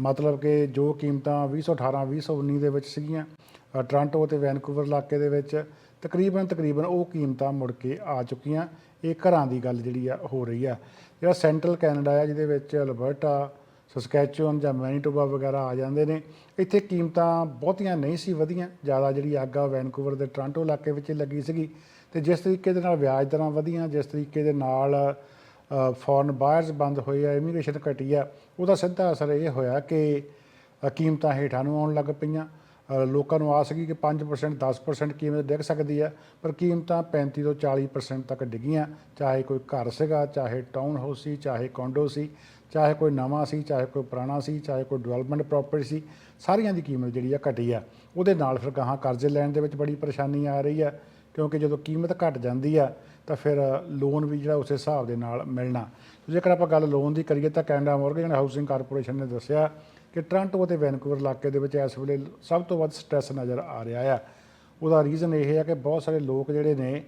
ਮਤਲਬ ਕਿ ਜੋ ਕੀਮਤਾਂ 2018 2019 ਦੇ ਵਿੱਚ ਸੀਗੀਆਂ ਅ, ਟੋਰਾਂਟੋ ਤੇ ਵੈਨਕੂਵਰ ਇਲਾਕੇ ਦੇ ਵਿੱਚ ਤਕਰੀਬਨ ਤਕਰੀਬਨ ਉਹ ਕੀਮਤਾਂ ਮੁੜ ਕੇ ਆ ਚੁੱਕੀਆਂ। ਇਹ ਘਰਾਂ ਦੀ ਗੱਲ ਜਿਹੜੀ ਆ ਹੋ ਰਹੀ ਆ। ਜਿਹੜਾ ਸੈਂਟਰਲ ਕੈਨੇਡਾ ਆ ਜਿਹਦੇ ਵਿੱਚ ਅਲਬਰਟਾ ਸਸਕੈਚੂਅਨ ਜਾਂ ਮੈਨੀਟੋਬਾ ਵਗੈਰਾ ਆ ਜਾਂਦੇ ਨੇ। ਇੱਥੇ ਕੀਮਤਾਂ ਬਹੁਤੀਆਂ ਨਹੀਂ ਸੀ ਵਧੀਆਂ। ਜ਼ਿਆਦਾ ਜਿਹੜੀ ਅੱਗ ਆ ਵੈਨਕੂਵਰ ਦੇ ਟੋਰਾਂਟੋ ਇਲਾਕੇ ਵਿੱਚ ਲੱਗੀ ਸੀਗੀ। ਤੇ ਜਿਸ ਤਰੀਕੇ ਦੇ ਨਾਲ ਵਿਆਜ ਦਰਾਂ ਵਧੀਆਂ, ਜਿਸ ਤਰੀਕੇ ਦੇ ਨਾਲ ਫੋਰਨ ਬਾਇਰਸ ਬੰਦ ਹੋਏ ਆ ਇਮੀਗ੍ਰੇਸ਼ਨ ਘਟੀ ਆ, ਉਹਦਾ ਸਿੱਧਾ ਅਸਰ ਇਹ ਹੋਇਆ ਕਿ ਕੀਮਤਾਂ ਹੇਠਾਂ ਨੂੰ ਆਉਣ ਲੱਗ ਪਈਆਂ। ਲੋਕਾਂ ਨੂੰ ਆਸ ਸੀ ਕਿ 5% 10% ਕੀਮਤ ਡਿੱਗ ਸਕਦੀ ਹੈ ਪਰ ਕੀਮਤਾਂ 35 ਤੋਂ 40% ਤੱਕ ਡਿੱਗੀਆਂ। ਚਾਹੇ ਕੋਈ ਘਰ ਸੀਗਾ, ਚਾਹੇ ਟਾਊਨ ਹਾਊਸ ਸੀ, ਚਾਹੇ ਕੌਂਡੋ ਸੀ ਚਾਹੇ ਕੋਈ ਨਵਾਂ ਸੀ, ਚਾਹੇ ਕੋਈ ਪੁਰਾਣਾ ਸੀ, ਚਾਹੇ ਕੋਈ ਡਿਵੈਲਪਮੈਂਟ ਪ੍ਰਾਪਰਟੀ ਸੀ, ਸਾਰੀਆਂ ਦੀ ਕੀਮਤ ਜਿਹੜੀ ਆ ਘਟੀ ਆ। ਉਹਦੇ ਨਾਲ ਫਿਰ ਗਾਹਾਂ ਕਰਜ਼ੇ ਲੈਣ ਦੇ ਵਿੱਚ ਬੜੀ ਪਰੇਸ਼ਾਨੀ ਆ ਰਹੀ ਆ, ਕਿਉਂਕਿ ਜਦੋਂ ਕੀਮਤ ਘਟ ਜਾਂਦੀ ਆ, ਤਾਂ ਫਿਰ ਲੋਨ ਵੀ ਜਿਹੜਾ ਉਸੇ ਹਿਸਾਬ ਦੇ ਨਾਲ ਮਿਲਣਾ। ਜੇਕਰ ਆਪਾਂ ਗੱਲ ਲੋਨ ਦੀ ਕਰੀਏ ਤਾਂ ਕੈਨੇਡਾ ਮੋਰਗੇਜ ਹਾਊਸਿੰਗ ਕਾਰਪੋਰੇਸ਼ਨ ਨੇ ਦੱਸਿਆ ਕਿ ਟੋਰਾਂਟੋ ਅਤੇ ਵੈਨਕੂਵਰ ਇਲਾਕੇ ਦੇ ਵਿੱਚ ਇਸ ਵੇਲੇ ਸਭ ਤੋਂ ਵੱਧ ਸਟ੍ਰੈਸ ਨਜ਼ਰ ਆ ਰਿਹਾ ਆ। ਉਹਦਾ ਰੀਜ਼ਨ ਇਹ ਹੈ ਕਿ ਬਹੁਤ ਸਾਰੇ ਲੋਕ ਜਿਹੜੇ ਨੇ,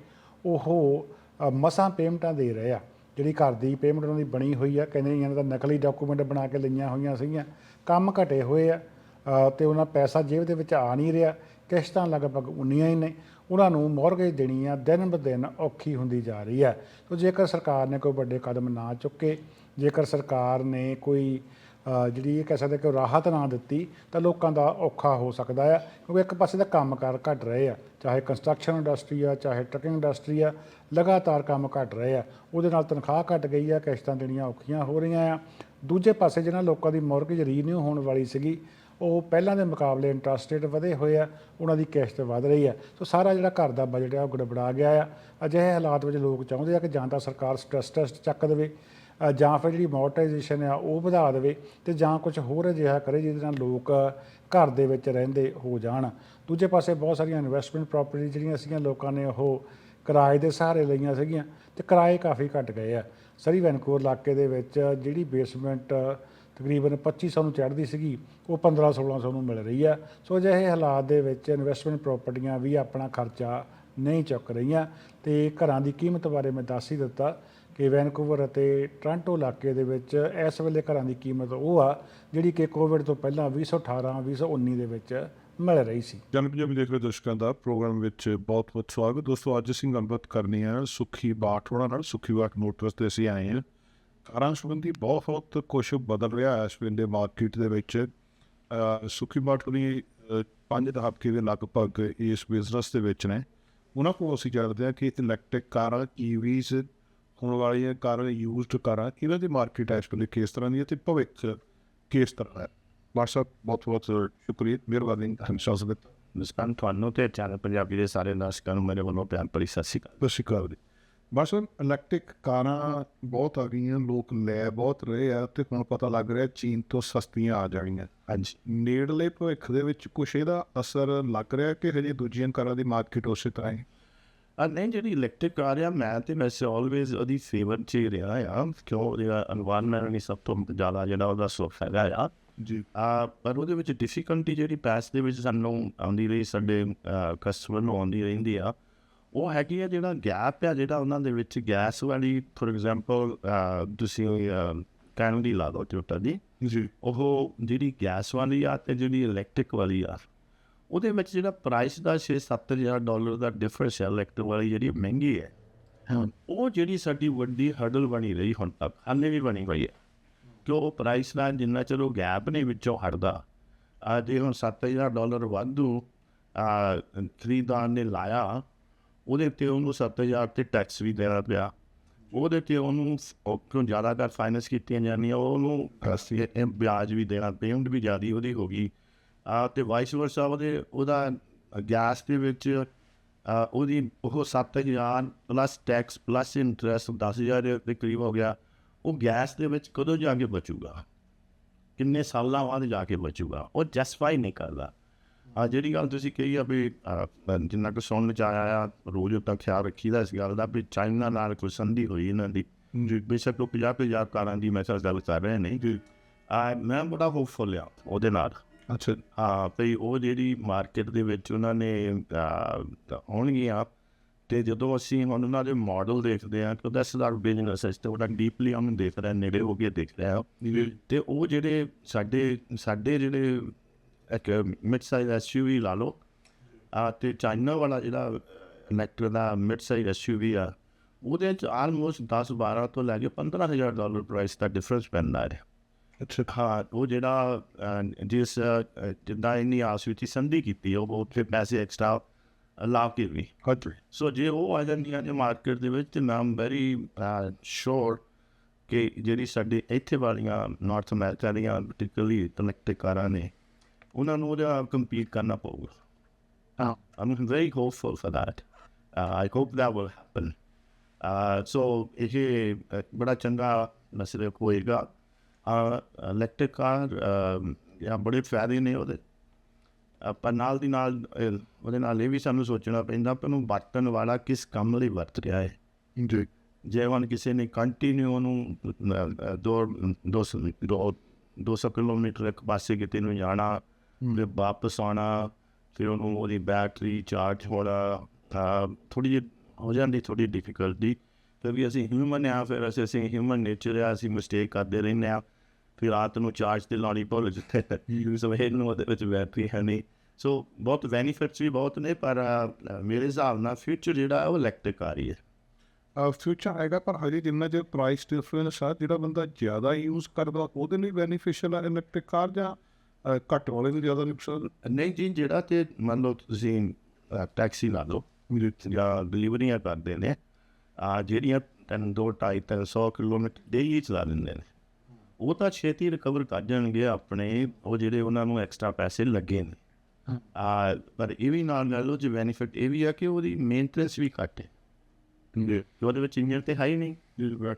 ਉਹ ਮਸਾਂ ਪੇਮੈਂਟਾਂ ਦੇ ਰਹੇ ਆ। ਜਿਹੜੀ ਘਰ ਦੀ ਪੇਮੈਂਟ ਉਹਨਾਂ ਦੀ ਬਣੀ ਹੋਈ ਆ ਕਹਿੰਦੇ ਇਹਨਾਂ ਦਾ ਨਕਲੀ ਡਾਕੂਮੈਂਟ ਬਣਾ ਕੇ ਲਈਆਂ ਹੋਈਆਂ ਸੀਗੀਆਂ। ਕੰਮ ਘਟੇ ਹੋਏ ਆ ਅ, ਤੇ ਉਹਨਾਂ ਪੈਸਾ ਜੇਬ ਦੇ ਵਿੱਚ ਆ ਨਹੀਂ ਰਿਹਾ ਕਿਸ਼ਤਾਂ ਲਗਭਗ ਉਨੀਆਂ ਹੀ ਨੇ। ਉਹਨਾਂ ਨੂੰ ਮੌਰਗੇਜ ਦੇਣੀ ਆ ਦਿਨ ਬ ਦਿਨ ਔਖੀ ਹੁੰਦੀ ਜਾ ਰਹੀ ਹੈ ਤੋ ਜੇਕਰ ਸਰਕਾਰ ਨੇ ਕੋਈ ਵੱਡੇ ਕਦਮ ਨਾ ਚੁੱਕੇ ਜੇਕਰ ਸਰਕਾਰ ਨੇ ਕੋਈ ਜਿਹੜੀ ਇਹ ਕਹਿ ਸਕਦੇ ਕਿ ਰਾਹਤ ਨਾ ਦਿੱਤੀ, ਤਾਂ ਲੋਕਾਂ ਦਾ ਔਖਾ ਹੋ ਸਕਦਾ ਆ, ਕਿਉਂਕਿ ਇੱਕ ਪਾਸੇ ਦਾ ਕੰਮਕਾਰ ਘਟ ਰਹੇ ਆ, ਚਾਹੇ ਕੰਸਟਰਕਸ਼ਨ ਇੰਡਸਟਰੀ ਆ, ਚਾਹੇ ਟਰੱਕਿੰਗ ਇੰਡਸਟਰੀ ਆ, ਲਗਾਤਾਰ ਕੰਮ ਘਟ ਰਹੇ ਆ, ਉਹਦੇ ਨਾਲ ਤਨਖਾਹ ਘਟ ਗਈ ਆ, ਕਿਸ਼ਤਾਂ ਦੇਣੀਆਂ ਔਖੀਆਂ ਹੋ ਰਹੀਆਂ ਆ। ਦੂਜੇ ਪਾਸੇ ਜਿਹਨਾਂ ਲੋਕਾਂ ਦੀ ਮੌਰਗੇਜ ਰੀਨਿਊ ਹੋਣ ਵਾਲੀ ਸੀਗੀ, ਉਹ ਪਹਿਲਾਂ ਦੇ ਮੁਕਾਬਲੇ ਇੰਟਰਸਟ ਰੇਟ ਵਧੇ ਹੋਏ ਆ, ਉਹਨਾਂ ਦੀ ਕਿਸ਼ਤ ਵਧ ਰਹੀ ਆ। ਸੋ ਸਾਰਾ ਜਿਹੜਾ ਘਰ ਦਾ ਬਜਟ ਆ, ਉਹ ਗੜਬੜਾ ਗਿਆ ਆ। ਅਜਿਹੇ ਹਾਲਾਤ ਵਿੱਚ ਲੋਕ ਚਾਹੁੰਦੇ ਆ ਕਿ ਜਾਂ ਤਾਂ ਸਰਕਾਰ ਸਟ੍ਰੈਸ ਟੈਸਟ ਚੱਕ ਦੇਵੇ ਜਾਂ ਫਿਰ ਜਿਹੜੀ ਮੋਰਟਾਈਜੇਸ਼ਨ ਆ, ਉਹ ਵਧਾ ਦੇਵੇ ਤੇ ਜਾਂ ਕੁਝ ਹੋਰ ਅਜਿਹਾ ਕਰੇ ਜਿਹਦੇ ਨਾਲ ਲੋਕ ਘਰ ਦੇ ਵਿੱਚ ਰਹਿੰਦੇ ਹੋ ਜਾਣ। ਦੂਜੇ ਪਾਸੇ ਬਹੁਤ ਸਾਰੀਆਂ ਇਨਵੈਸਟਮੈਂਟ ਪ੍ਰਾਪਰਟੀ ਜਿਹੜੀਆਂ ਸੀਗੀਆਂ ਲੋਕਾਂ ਨੇ ਉਹ ਕਿਰਾਏ ਦੇ ਸਹਾਰੇ ਲਈਆਂ ਸੀਗੀਆਂ ਤੇ ਕਿਰਾਏ ਕਾਫੀ ਘਟ ਗਏ ਆ। ਸਰੀ ਵੈਨਕੂਵਰ ਇਲਾਕੇ ਦੇ ਵਿੱਚ ਜਿਹੜੀ ਬੇਸਮੈਂਟ ਤਕਰੀਬਨ 2500 ਨੂੰ ਚੜ੍ਹਦੀ ਸੀਗੀ, ਉਹ 15 1600 ਨੂੰ ਮਿਲ ਰਹੀ ਆ। ਸੋ ਅਜਿਹੇ ਹਾਲਾਤ ਦੇ ਵਿੱਚ ਇਨਵੈਸਟਮੈਂਟ ਪ੍ਰਾਪਰਟੀਆਂ ਵੀ ਆਪਣਾ ਖਰਚਾ ਨਹੀਂ ਚੁੱਕ ਰਹੀਆਂ ਤੇ ਘਰਾਂ ਦੀ ਕੀਮਤ ਬਾਰੇ ਮੈਂ ਦੱਸ ਹੀ ਦਿੱਤਾ। ਕਿ ਵੈਨਕੂਵਰ ਅਤੇ ਟ੍ਰਾਂਟੋ ਇਲਾਕੇ ਦੇ ਵਿੱਚ ਇਸ ਵੇਲੇ ਘਰਾਂ ਦੀ ਕੀਮਤ ਉਹ ਆ ਜਿਹੜੀ ਕਿ ਕੋਵਿਡ ਤੋਂ ਪਹਿਲਾਂ 2018 2019 ਦੇ ਵਿੱਚ ਮਿਲ ਰਹੀ ਸੀ। ਜਨ ਪੰਜਾਬੀ ਦੇਖ ਰਹੇ ਦਰਸ਼ਕਾਂ ਦਾ ਪ੍ਰੋਗਰਾਮ ਵਿੱਚ ਬਹੁਤ ਬਹੁਤ ਸਵਾਗਤ। ਦੋਸਤੋ, ਅੱਜ ਅਸੀਂ ਗੱਲਬਾਤ ਕਰਨੀ ਹੈ ਸੁਖੀ ਬਾਠ ਹੋਣਾ ਨਾਲ, ਸੁਖੀ ਬਾਠ ਮੋਟਰਸ ਤੇ ਅਸੀਂ ਆਏ ਹਾਂ। ਕਾਰਾਂ ਸੰਬੰਧੀ ਬਹੁਤ ਕੁਝ ਬਦਲ ਰਿਹਾ ਹੈ ਇਸ ਵੇਲੇ ਮਾਰਕੀਟ ਦੇ ਵਿੱਚ। ਅਹ ਸੁਖੀ ਬਾਠ ਪੰਜ ਦਹਾਕੇ ਦੇ ਲਗਭਗ ਇਸ ਬਿਜ਼ਨਸ ਦੇ ਵਿੱਚ ਨੇ। ਉਹਨਾਂ ਕੋਲ ਅਸੀਂ ਜਾਣਦੇ ਹਾਂ ਕਿ ਇਲੈਕਟ੍ਰਿਕ ਕਾਰਾਂ ਈਵੀਜ਼ ਹੋਣ ਵਾਲੀਆਂ ਕਾਰਾਂ ਯੂਜ਼ਡ ਕਾਰਾਂ ਇਹਨਾਂ ਦੀ ਮਾਰਕੀਟ ਵੇਲੇ ਕਿਸ ਤਰ੍ਹਾਂ ਦੀ ਹੈ ਤੇ ਭਵਿੱਖ ਕਿਸ ਤਰ੍ਹਾਂ ਹੈ? ਮਾਸਟਰ ਬਹੁਤ ਬਹੁਤ ਸ਼ੁਕਰੀਆ ਮਿਹਰਬਾਨੀ ਹਮਸ਼ਾ ਦਿੱਤਾ ਨਮਸਕਾਰ ਤੁਹਾਨੂੰ ਤੇ ਚੈਨਲ ਪੰਜਾਬੀ ਦੇ ਸਾਰੇ ਦਰਸ਼ਕਾਂ ਨੂੰ ਮੇਰੇ ਵੱਲੋਂ ਪਿਆਰ ਭਰੀ ਸਤਿ ਸ਼੍ਰੀ ਅਕਾਲ। ਸਤਿ ਸ਼੍ਰੀ ਅਕਾਲ ਬਸ ਇਲੈਕਟ੍ਰਿਕ ਕਾਰਾਂ ਬਹੁਤ ਆ ਗਈਆਂ ਲੋਕ ਲੈ ਬਹੁਤ ਰਹੇ ਆ ਤੇ ਹੁਣ ਪਤਾ ਲੱਗ ਰਿਹਾ ਚੀਨ ਤੋਂ ਸਸਤੀਆਂ ਆ ਜਾਣਗੀਆਂ ਹਾਂਜੀ। ਨੇੜਲੇ ਭਵਿੱਖ ਦੇ ਵਿੱਚ ਕੁਛ ਇਹਦਾ ਅਸਰ ਲੱਗ ਰਿਹਾ ਕਿ ਹਜੇ ਦੂਜੀਆਂ ਕਾਰਾਂ ਦੀ ਮਾਰਕੀਟ ਉਸੇ ਤਰ੍ਹਾਂ ਹੀ? ਨਹੀਂ ਜਿਹੜੀ ਇਲੈਕਟ੍ਰਿਕ ਕਾਰ ਆ ਮੈਂ ਤੇ ਵੈਸੇ ਆਲਵੇਜ਼ ਉਹਦੀ ਫੇਵਰ ਚ ਰਿਹਾ ਆ ਕਿਉਂ ਜਿਹੜਾ এনवायरमेंट ਨਹੀਂ ਸਭ ਤੋਂ ਜ਼ਿਆਦਾ ਜਿਹੜਾ ਉਹਦਾ ਸੋਫ ਹੈਗਾ ਆ। ਜੀ। ਆ ਪਰ ਉਹਦੇ ਵਿੱਚ ਡਿਫਿਕਲਟੀ ਜਿਹੜੀ ਪੈਸ ਦੇ ਵਿੱਚ ਸਾਨੂੰ ਆਉਂਦੀ ਰਹੀ ਸਾਡੇ ਕਸਟਮਰ ਨੂੰ ਆਉਂਦੀ ਰਹਿੰਦੀ ਆ ਉਹ ਹੈਗੀ ਆ ਜਿਹੜਾ ਗੈਪ ਆ ਜਿਹੜਾ ਉਹਨਾਂ ਦੇ ਵਿੱਚ ਗੈਸ ਵਾਲੀ ਫੋਰ ਐਗਜ਼ਾਮਪਲ ਤੁਸੀਂ ਕਾਨੂੰਨੀ ਲਾ ਦੋ ਟੁੱਟਾ ਦੀ। ਜੀ। ਉਹ ਜਿਹੜੀ ਗੈਸ ਵਾਲੀ ਆ ਤੇ ਜਿਹੜੀ ਇਲੈਕਟ੍ਰਿਕ ਵਾਲੀ ਆ। ਉਹਦੇ ਵਿੱਚ ਜਿਹੜਾ ਪ੍ਰਾਈਸ ਦਾ 6-7000 ਡਾਲਰ ਦਾ ਡਿਫਰੈਂਸ ਹੈ ਇਲੈਕਟ੍ਰਿਕ ਵਾਲੀ ਜਿਹੜੀ ਮਹਿੰਗੀ ਹੈ ਉਹ ਜਿਹੜੀ ਸਾਡੀ ਵੱਡੀ ਹਰਡਲ ਬਣੀ ਰਹੀ ਹੁਣ ਤੱਕ ਹਾਲੇ ਵੀ ਬਣੀ ਹੋਈ ਹੈ। ਕਿ ਉਹ ਪ੍ਰਾਈਸ ਨਾਲ ਜਿੰਨਾ ਚਿਰ ਉਹ ਗੈਪ ਨਹੀਂ ਵਿੱਚੋਂ ਹਟਦਾ ਆ ਜੇ ਹੁਣ 7000 ਡਾਲਰ ਵਾਧੂ ਆ ਖਰੀਦਦਾਰ ਨੇ ਲਾਇਆ ਉਹਦੇ ਤੇ ਉਹਨੂੰ 7000 ਤੇ ਟੈਕਸ ਵੀ ਦੇਣਾ ਪਿਆ। ਉਹਦੇ ਤੇ ਉਹਨੂੰ ਉਹ ਕਿਉਂ ਜ਼ਿਆਦਾਤਰ ਫਾਈਨੈਂਸ ਕੀਤੀਆਂ ਜਾਂਦੀਆਂ ਉਹਨੂੰ ਇਹ ਵਿਆਜ ਵੀ ਦੇਣਾ ਪੇਮੈਂਟ ਵੀ ਜ਼ਿਆਦੀ ਉਹਦੀ ਹੋ ਗਈ। ਤੇ ਵਾਈਸ ਵਰਸਾ ਉਹਦੇ ਉਹਦਾ ਗੈਸ ਦੇ ਵਿੱਚ ਉਹਦੀ ਉਹ 7000 ਪਲੱਸ ਟੈਕਸ ਪਲੱਸ ਇੰਟਰਸਟ 10000 ਦੇ ਕਰੀਬ ਹੋ ਗਿਆ। ਉਹ ਗੈਸ ਦੇ ਵਿੱਚ ਕਦੋਂ ਜਾ ਕੇ ਬਚੂਗਾ? ਕਿੰਨੇ ਸਾਲਾਂ ਬਾਅਦ ਜਾ ਕੇ ਬਚੂਗਾ? ਉਹ ਜਸਟੀਫਾਈ ਨਹੀਂ ਕਰਦਾ। ਆ ਜਿਹੜੀ ਗੱਲ ਤੁਸੀਂ ਕਹੀ ਆ ਵੀ ਜਿੰਨਾ ਕੁ ਸੁਣਨ ਚ ਆਇਆ ਆ ਰੋਜ਼ ਤਾਂ ਖਿਆਲ ਰੱਖੀਦਾ ਇਸ ਗੱਲ ਦਾ ਵੀ ਚਾਈਨਾ ਨਾਲ ਕੋਈ ਸੰਧੀ ਹੋਈ ਇਹਨਾਂ ਦੀ। ਜੀ। ਬੇਸ਼ੱਕ ਉਹ 50 ਪੰਜਾਹ ਕਾਰਾਂ ਦੀ ਮੈਂ ਤਾਂ ਗੱਲ ਕਰ ਰਿਹਾ ਨਹੀਂ। ਆ ਮੈਂ ਬੜਾ ਹੋਪਫੁਲ ਆ ਉਹਦੇ ਨਾਲ। ਅੱਛਾ ਹਾਂ ਭਈ ਉਹ ਜਿਹੜੀ ਮਾਰਕੀਟ ਦੇ ਵਿੱਚ ਉਹਨਾਂ ਨੇ ਹੋਣਗੀਆਂ ਤੇ ਜਦੋਂ ਅਸੀਂ ਹੁਣ ਉਹਨਾਂ ਦੇ ਮਾਡਲ ਦੇਖਦੇ ਆ ਤਾਂ ਦੈਟਸ ਆਰ ਬਿਜ਼ਨਸ ਇਸ ਤੇ ਉਹਦਾ ਡੀਪਲੀ ਉਹਨੂੰ ਦੇਖ ਰਿਹਾ ਨੇੜੇ ਹੋ ਕੇ ਦੇਖ ਰਿਹਾ ਤੇ ਉਹ ਜਿਹੜੇ ਸਾਡੇ ਸਾਡੇ ਜਿਹੜੇ ਇੱਕ ਮਿਡ ਸਾਈਜ਼ ਐਸਯੂਵੀ ਲਾ ਲਓ ਆ ਤੇ ਚਾਈਨਾ ਵਾਲਾ ਜਿਹੜਾ ਇਲੈਕਟ੍ਰਿਕ ਦਾ ਮਿਡ ਸਾਈਜ਼ ਐਸਯੂਵੀ ਆ ਉਹਦੇ ਚ ਆਲਮੋਸਟ 10 12 ਤੋਂ ਲੈ ਕੇ 15000 ਡਾਲਰ ਪ੍ਰਾਈਸ ਦਾ ਡਿਫਰੈਂਸ ਪੈਂਦਾ ਹੈ। ਹਾਂ ਉਹ ਜਿਹੜਾ ਜਿਸ ਜਿੱਦਾਂ ਇੰਨੀ ਆਸ ਵਿੱਚ ਸੰਧੀ ਕੀਤੀ ਉਹ ਉੱਥੇ ਪੈਸੇ ਐਕਸਟਰਾ ਲਾ ਕੇ ਵੀ। ਹਾਂਜੀ ਸੋ ਜੇ ਉਹ ਆ ਜਾਂਦੀਆਂ ਨੇ ਮਾਰਕੀਟ ਦੇ ਵਿੱਚ ਤੇ ਮੈਂ ਵੈਰੀ ਸ਼ੋਰ ਕਿ ਜਿਹੜੀ ਸਾਡੇ ਇੱਥੇ ਵਾਲੀਆਂ ਨਾਰਥ ਅਮਰੀਕਾ ਦੀਆਂ ਪਾਰਟਿਕੂਲਰਲੀ ਇਲੈਕਟ੍ਰਿਕ ਕਾਰਾਂ ਨੇ ਉਹਨਾਂ ਨੂੰ ਉਹਦਾ ਕੰਪੀਟ ਕਰਨਾ ਪਊਗਾ। ਹਾਂ। Hopeful for that. Uh, I hope that will happen. Uh, so ਇਹ ਬੜਾ ਚੰਗਾ ਮਸਲਾ ਹੋਏਗਾ। ਇਲੈਕਟ੍ਰਿਕ ਕਾਰ ਜਾਂ ਬੜੇ ਫਾਇਦੇ ਨੇ ਉਹਦੇ। ਪਰ ਨਾਲ ਦੀ ਨਾਲ ਉਹਦੇ ਨਾਲ ਇਹ ਵੀ ਸਾਨੂੰ ਸੋਚਣਾ ਪੈਂਦਾ ਕਿ ਉਹਨੂੰ ਵਰਤਣ ਵਾਲਾ ਕਿਸ ਕੰਮ ਲਈ ਵਰਤ ਰਿਹਾ ਹੈ। ਜੀ। ਜੇ ਹੁਣ ਕਿਸੇ ਨੇ ਕੰਟੀਨਿਊ ਉਹਨੂੰ ਦੋ ਦੋ ਸੌ- ਦੋ 200 ਕਿਲੋਮੀਟਰ ਇੱਕ ਪਾਸੇ ਕਿਤੇ ਨੂੰ ਜਾਣਾ ਫਿਰ ਵਾਪਸ ਆਉਣਾ ਫਿਰ ਉਹਨੂੰ ਉਹਦੀ ਬੈਟਰੀ ਚਾਰਜ ਹੋਣਾ ਥੋੜੀ ਜਿਹੀ ਹੋ ਜਾਂਦੀ ਥੋੜੀ ਡਿਫਿਕਲਟੀ ਫਿਰ ਵੀ ਅਸੀਂ ਹਿਊਮਨ ਆ ਫਿਰ ਅਸੀਂ ਅਸੀਂ ਹਿਊਮਨ ਨੇਚਰ ਆ ਅਸੀਂ ਮਿਸਟੇਕ ਕਰਦੇ ਰਹਿੰਦੇ ਆ ਫਿਰ ਰਾਤ ਨੂੰ ਚਾਰਜ ਤੇ ਲਾਉਣੀ ਭੁੱਲ ਜਾਂਦੇ ਸਵੇਰ ਨੂੰ ਉਹਦੇ ਵਿੱਚ ਬੈਟਰੀ ਹੈ ਨਹੀਂ। ਸੋ ਬਹੁਤ ਬੈਨੀਫਿਟਸ ਵੀ ਬਹੁਤ ਨੇ ਪਰ ਮੇਰੇ ਹਿਸਾਬ ਨਾਲ ਫਿਊਚਰ ਜਿਹੜਾ ਉਹ ਇਲੈਕਟ੍ਰਿਕ ਆ ਰਹੀ ਹੈ। ਫਿਊਚਰ ਹੈਗਾ ਪਰ ਹਜੇ ਜਿੰਨਾ ਚਿਰ ਪ੍ਰਾਈਸ ਡਿਫਰੈਂਸ ਆ ਜਿਹੜਾ ਬੰਦਾ ਜ਼ਿਆਦਾ ਯੂਜ਼ ਕਰਦਾ ਉਹਦੇ ਲਈ ਬੈਨੀਫੀਸ਼ੀਅਲ ਹੈ ਇਲੈਕਟ੍ਰਿਕ ਕਾਰ ਜਾਂ ਘੱਟ ਵਾਲੇ ਨੂੰ ਜ਼ਿਆਦਾ ਨੁਕਸਾਨ? ਨਹੀਂ ਜੀ ਜਿਹੜਾ ਤੇ ਮੰਨ ਲਓ ਤੁਸੀਂ ਟੈਕਸੀ ਲਾ ਲਓ ਜਾਂ। ਡਿਲੀਵਰੀਆਂ ਕਰਦੇ ਨੇ ਆ ਜਿਹੜੀਆਂ ਤਿੰਨ ਦੋ ਢਾਈ ਤਿੰਨ ਸੌ ਕਿਲੋਮੀਟਰ ਡੇਲੀ ਚਲਾ ਦਿੰਦੇ ਨੇ। ਉਹ ਤਾਂ ਛੇਤੀ ਰਿਕਵਰ ਕਰ ਜਾਣਗੇ ਆਪਣੇ ਉਹ ਜਿਹੜੇ ਉਹਨਾਂ ਨੂੰ ਐਕਸਟਰਾ ਪੈਸੇ ਲੱਗੇ ਨੇ। ਆ ਪਰ ਇਹ ਵੀ ਨਾਲ ਲੈ ਲਓ ਜੇ ਬੈਨੀਫਿਟ ਇਹ ਵੀ ਆ ਕਿ ਉਹਦੀ ਮੇਨਟੇਨੈਂਸ ਵੀ ਘੱਟ ਹੈ। ਜੀ। ਉਹਦੇ ਵਿੱਚ ਇੰਜਨ ਤੇ ਹੈ ਹੀ ਨਹੀਂ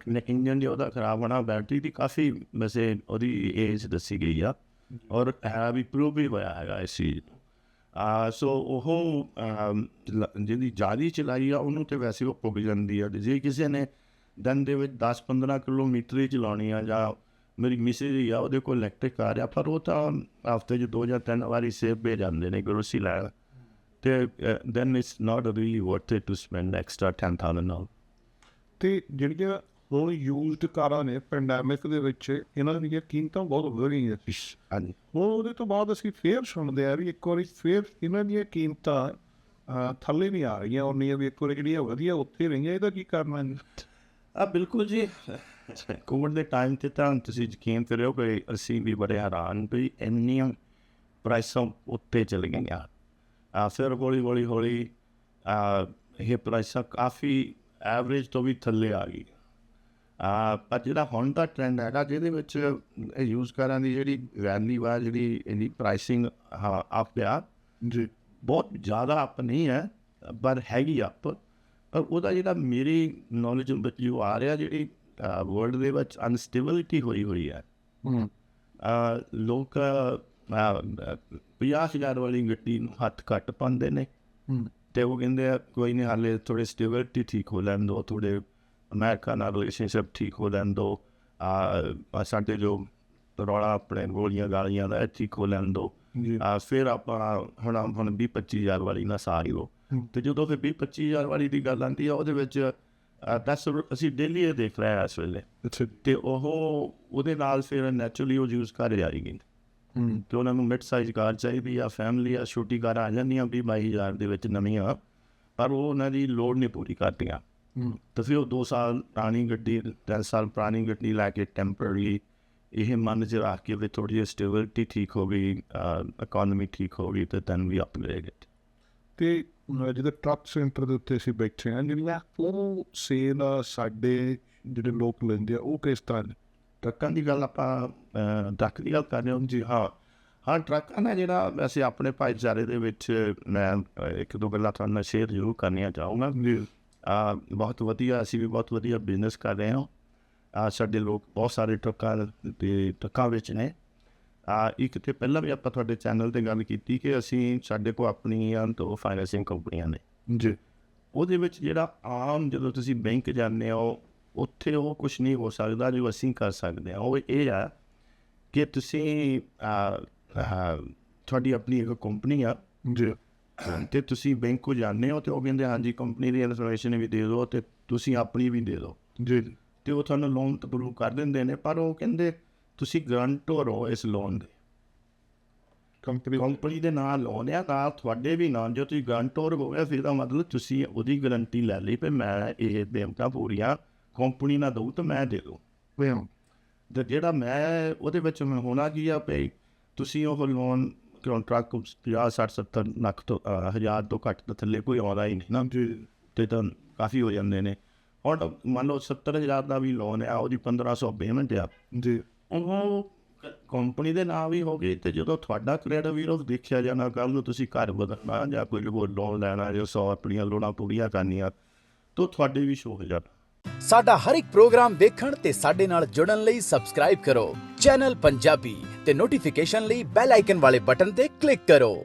ਨੇ ਇੰਜਨ ਦੀ ਉਹਦਾ ਖਰਾਬ ਹੋਣਾ ਬੈਟਰੀ ਦੀ ਕਾਫੀ ਵੈਸੇ ਉਹਦੀ ਏਜ ਦੱਸੀ ਗਈ ਆ। ਔਰ ਹੈ ਵੀ ਪ੍ਰੂਵ ਵੀ ਹੋਇਆ ਹੈਗਾ ਇਸ ਚੀਜ਼ ਨੂੰ। ਆ ਸੋ ਉਹ ਜਿਹਦੀ ਜਾਰੀ ਚਲਾਈ ਆ ਉਹਨੂੰ ਤੇ ਵੈਸੇ ਉਹ ਪੁੱਗ ਜਾਂਦੀ ਆ। ਜੇ ਕਿਸੇ ਨੇ ਦਿਨ ਦੇ ਵਿੱਚ 10-15 ਕਿਲੋਮੀਟਰ ਹੀ ਚਲਾਉਣੀ ਆ ਜਾਂ ਮੇਰੀ ਮਿਸਿਸ ਹੀ ਆ ਉਹਦੇ ਕੋਲ ਇਲੈਕਟ੍ਰਿਕ ਕਾਰ ਆ ਪਰ ਉਹ ਤਾਂ ਹਫ਼ਤੇ 'ਚ ਦੋ ਜਾਂ ਤਿੰਨ ਵਾਰੀ ਸੇਬ ਭੇ ਜਾਂਦੇ ਨੇ ਗਰੋਸੀ ਲੈਣ। ਤੇ then it's not really worth it to spend extra 10000 ਨਾਲ ਤੇ ਜਿਹੜੀਆਂ ਹੁਣ ਯੂਜ਼ਡ ਕਾਰਾਂ ਨੇ ਪੈਂਡੈਮਿਕ ਦੇ ਵਿੱਚ ਇਹਨਾਂ ਦੀਆਂ ਕੀਮਤਾਂ ਬਹੁਤ ਵਧ ਗਈਆਂ ਹਾਂਜੀ। ਹੁਣ ਉਹਦੇ ਤੋਂ ਬਾਅਦ ਅਸੀਂ ਫੇਰ ਸੁਣਦੇ ਆ ਵੀ ਇੱਕ ਵਾਰੀ ਫੇਰ ਇਹਨਾਂ ਦੀਆਂ ਕੀਮਤਾਂ ਥੱਲੇ ਨਹੀਂ ਆ ਰਹੀਆਂ ਉਹਨੀਆਂ ਵੀ ਇੱਕ ਵਾਰੀ ਜਿਹੜੀਆਂ ਵਧੀਆ ਉੱਥੇ ਰਹੀਆਂ ਇਹਦਾ ਕੀ ਕਰਨਾ ਹੈ? ਆ ਬਿਲਕੁਲ ਜੀ। ਕੋਵਿਡ ਦੇ ਟਾਈਮ ਤੇ ਤਾਂ ਤੁਸੀਂ ਯਕੀਨ ਕਰਿਓ ਕਿ ਅਸੀਂ ਵੀ ਬੜੇ ਹੈਰਾਨ ਵੀ ਇੰਨੀਆਂ ਪ੍ਰਾਈਸਾਂ ਉੱਤੇ ਚਲ ਗਈਆਂ। ਆ ਫਿਰ ਹੌਲੀ ਹੌਲੀ ਹੌਲੀ ਆ ਇਹ ਪ੍ਰਾਈਸਾਂ ਕਾਫੀ ਐਵਰੇਜ ਤੋਂ ਵੀ ਥੱਲੇ ਆ ਗਈ। ਆ ਪਰ ਜਿਹੜਾ ਹੁਣ ਦਾ ਟ੍ਰੈਂਡ ਹੈਗਾ ਜਿਹਦੇ ਵਿੱਚ ਯੂਜ਼ ਕਰਾਂ ਦੀ ਜਿਹੜੀ ਵੈਲਿਊ ਆ ਜਿਹੜੀ ਇਹਦੀ ਪ੍ਰਾਈਸਿੰਗ ਅਪ ਆ ਜੀ। ਬਹੁਤ ਜ਼ਿਆਦਾ ਅਪ ਨਹੀਂ ਹੈ ਪਰ ਹੈਗੀ ਅਪ ਪਰ ਉਹਦਾ ਜਿਹੜਾ ਮੇਰੀ ਨੌਲੇਜ ਵਿੱਚ ਜੋ ਆ ਰਿਹਾ ਜਿਹੜੀ ਵਰਲਡ ਦੇ ਵਿੱਚ ਅਨਸਟੇਬਿਲਿਟੀ ਹੋਈ ਹੋਈ ਹੈ। ਅਹ ਲੋਕ ਪੰਜਾਹ ਹਜ਼ਾਰ ਵਾਲੀ ਗੱਡੀ ਨੂੰ ਹੱਥ ਘੱਟ ਪਾਉਂਦੇ ਨੇ। ਤੇ ਉਹ ਕਹਿੰਦੇ ਆ ਕੋਈ ਨਹੀਂ ਹਾਲੇ ਥੋੜੇ ਸਟੇਬਿਲਿਟੀ ਠੀਕ ਹੋ ਲੈਣ ਦੋ ਥੋੜੇ ਅਮਰੀਕਾ ਨਾਲ ਰਿਲੇਸ਼ਨਸ਼ਿਪ ਠੀਕ ਹੋ ਲੈਣ ਦੋ ਆ ਸਾਡੇ ਜੋ ਰੌਲਾ ਆਪਣੇ ਗੋਲੀਆਂ ਗਾਲੀਆਂ ਦਾ ਠੀਕ ਹੋ ਲੈਣ ਦੋ ਆ ਫਿਰ ਆਪਾਂ ਹੁਣ ਹੁਣ 20 25000 ਵਾਲੀ ਨਾ ਸਾਰੀ ਲੋ ਤੇ ਜਦੋਂ ਫਿਰ 20 25000 ਵਾਲੀ ਦੀ ਗੱਲ ਆਉਂਦੀ ਆ ਉਹਦੇ ਵਿੱਚ ਦਸ ਅਸੀਂ ਡੇਲੀ ਇਹ ਦੇਖ ਰਹੇ ਆ ਇਸ ਵੇਲੇ। ਤੇ ਉਹ ਉਹਦੇ ਨਾਲ ਫਿਰ ਨੈਚੁਰਲੀ ਉਹ ਯੂਜ਼ ਕਰ ਜਾਏਗੀ ਤੇ ਉਹਨਾਂ ਨੂੰ ਮਿਡ ਸਾਈਜ਼ ਕਾਰ ਚਾਹੀਦੀ ਆ ਫੈਮਿਲੀ ਆ ਛੋਟੀ ਕਾਰ ਆ ਜਾਂਦੀਆਂ 20 22000 ਦੇ ਵਿੱਚ ਨਵੀਆਂ। ਪਰ ਉਹ ਉਹਨਾਂ ਦੀ ਲੋਡ ਨਹੀਂ ਪੂਰੀ ਕਰਦੀਆਂ। ਤਾਂ ਫਿਰ ਉਹ 2 ਸਾਲ ਪੁਰਾਣੀ ਗੱਡੀ 10 ਸਾਲ ਪੁਰਾਣੀ ਗੱਡੀ ਲੈ ਕੇ ਟੈਂਪਰਰੀ ਇਹ ਮਨ ਚ ਰੱਖ ਕੇ ਵੀ ਥੋੜੀ ਜਿਹੀ ਸਟੇਬਿਲਿਟੀ ਠੀਕ ਹੋ ਗਈ ਇਕਨੋਮੀ ਠੀਕ ਹੋ ਗਈ ਤੇ ਦੈਨ ਵੀ ਅਪਗ੍ਰੇਡ ਇਟ ਤੇ ਅਹ, ਜਿਹਦੇ ਟਰੱਕ ਸੈਂਟਰ ਦੇ ਉੱਤੇ ਅਸੀਂ ਬੈਠੇ ਹਾਂ ਜਿਹੜੀਆਂ ਉਹ ਸੇਲ ਸਾਡੇ ਜਿਹੜੇ ਲੋਕ ਲੈਂਦੇ ਆ ਉਹ ਕਿਸ ਤਰ੍ਹਾਂ? ਟਰੱਕਾਂ ਦੀ ਗੱਲ ਆਪਾਂ ਟਰੱਕ ਦੀ ਗੱਲ ਕਰ ਰਹੇ ਹਾਂ ਜੀ ਹਾਂ। ਹਾਂ ਟਰੱਕਾਂ ਦਾ ਜਿਹੜਾ ਵੈਸੇ ਆਪਣੇ ਭਾਈਚਾਰੇ ਦੇ ਵਿੱਚ ਮੈਂ ਇੱਕ ਦੋ ਗੱਲਾਂ ਤੁਹਾਨੂੰ ਨਾਲ ਸ਼ੇਅਰ ਜ਼ਰੂਰ ਕਰਨੀਆਂ ਚਾਹੂੰਗਾ। ਆ ਬਹੁਤ ਵਧੀਆ ਅਸੀਂ ਵੀ ਬਹੁਤ ਵਧੀਆ ਬਿਜ਼ਨਸ ਕਰ ਰਹੇ ਹਾਂ। ਆ ਸਾਡੇ ਲੋਕ ਬਹੁਤ ਸਾਰੇ ਟਰੱਕਾਂ ਦੇ ਟਰੱਕਾਂ ਵਿੱਚ ਨੇ। ਇੱਕ ਤੇ ਪਹਿਲਾਂ ਵੀ ਆਪਾਂ ਤੁਹਾਡੇ ਚੈਨਲ ਤੇ ਗੱਲ ਕੀਤੀ ਕਿ ਅਸੀਂ ਸਾਡੇ ਕੋਲ ਆਪਣੀਆਂ ਦੋ ਫਾਈਨੈਂਸਿੰਗ ਕੰਪਨੀਆਂ ਨੇ। ਜੀ। ਉਹਦੇ ਵਿੱਚ ਜਿਹੜਾ ਆਮ ਜਦੋਂ ਤੁਸੀਂ ਬੈਂਕ ਜਾਂਦੇ ਹੋ ਉੱਥੇ ਉਹ ਕੁਝ ਨਹੀਂ ਹੋ ਸਕਦਾ ਜੋ ਅਸੀਂ ਕਰ ਸਕਦੇ ਹਾਂ। ਉਹ ਇਹ ਆ ਕਿ ਤੁਸੀਂ ਤੁਹਾਡੀ ਆਪਣੀ ਇੱਕ ਕੰਪਨੀ ਆ। ਜੀ। ਤੇ ਤੁਸੀਂ ਬੈਂਕ ਕੋ ਜਾਂਦੇ ਹੋ ਤੇ ਉਹ ਕਹਿੰਦੇ ਹਾਂਜੀ ਕੰਪਨੀ ਦੀ ਇਨਫੋਰਮੇਸ਼ਨ ਵੀ ਦੇ ਦਿਓ ਤੇ ਤੁਸੀਂ ਆਪਣੀ ਵੀ ਦੇ ਦਿਓ। ਜੀ। ਤੇ ਉਹ ਤੁਹਾਨੂੰ ਲੋਨ ਅਪਰੂਵ ਕਰ ਦਿੰਦੇ ਨੇ ਪਰ ਉਹ ਕਹਿੰਦੇ ਤੁਸੀਂ ਗਰੰਟਰ ਹੋ ਇਸ ਲੋਨ ਦੇ। ਕੰਪਨੀ ਕੰਪਨੀ ਦੇ ਨਾਂ ਲੋਨ ਆ ਨਾਲ ਤੁਹਾਡੇ ਵੀ ਨਾਂ ਜੋ ਤੁਸੀਂ ਗਰੰਟਰ ਹੋ ਗਿਆ ਫਿਰ ਦਾ ਮਤਲਬ ਤੁਸੀਂ ਉਹਦੀ ਗਾਰੰਟੀ ਲੈ ਲਈ ਵੀ ਮੈਂ ਇਹ ਬੇਮਤਾ ਪੂਰੀਆਂ ਕੰਪਨੀ ਨਾਲ ਦਊ ਤਾਂ ਮੈਂ ਦੇ ਦਊਂ। ਤੇ ਜਿਹੜਾ ਮੈਂ ਉਹਦੇ ਵਿੱਚ ਹੁਣ ਹੋਣਾ ਕੀ ਆ ਭਈ ਤੁਸੀਂ ਉਹ ਲੋਨ ਕੰਟਰੈਕਟ 50 60 70 ਲੱਖ ਤੋਂ ਹਜ਼ਾਰ ਤੋਂ ਘੱਟ ਤੋਂ ਥੱਲੇ ਕੋਈ ਆਉਂਦਾ ਹੀ ਨਹੀਂ ਨਾ। ਜੀ ਤੇ ਤਾਂ ਕਾਫੀ ਹੋ ਜਾਂਦੇ ਨੇ। ਹੁਣ ਮੰਨ ਲਓ 70000 ਦਾ ਵੀ ਲੋਨ ਆ ਉਹਦੀ 1500 ਪੇਮੈਂਟ ਆ। ਜੀ। ਉਹ ਕੰਪਨੀ ਦੇ ਨਾਂ ਵੀ ਹੋ ਗਈ ਤੇ ਜਦੋਂ ਤੁਹਾਡਾ ਕ੍ਰੈਡਿਟ ਵੀਰੋ ਦੇਖਿਆ ਜਾਣਾ ਕੱਲ ਨੂੰ ਤੁਸੀਂ ਘਰ ਬਦਲਣਾ ਜਾਂ ਕੋਈ ਹੋਰ ਲੋਨ ਲੈਣਾ, ਜੋ ਸੌ ਆਪਣੀਆਂ ਲੋੜਾਂ ਪੂਰੀਆਂ ਕਰਨੀਆਂ, ਤਾਂ ਤੁਹਾਡੇ ਵੀ ਸ਼ੋ ਹੋ ਜਾਣਾ। ਸਾਡਾ ਹਰ ਇੱਕ ਪ੍ਰੋਗਰਾਮ ਦੇਖਣ ਤੇ ਸਾਡੇ ਨਾਲ ਜੁੜਨ ਲਈ ਸਬਸਕ੍ਰਾਈਬ ਕਰੋ। ਚੈਨਲ ਪੰਜਾਬੀ ਤੇ ਨੋਟੀਫਿਕੇਸ਼ਨ ਲਈ ਬੈਲ ਆਈਕਨ ਵਾਲੇ ਬਟਨ ਤੇ ਕਲਿੱਕ ਕਰੋ।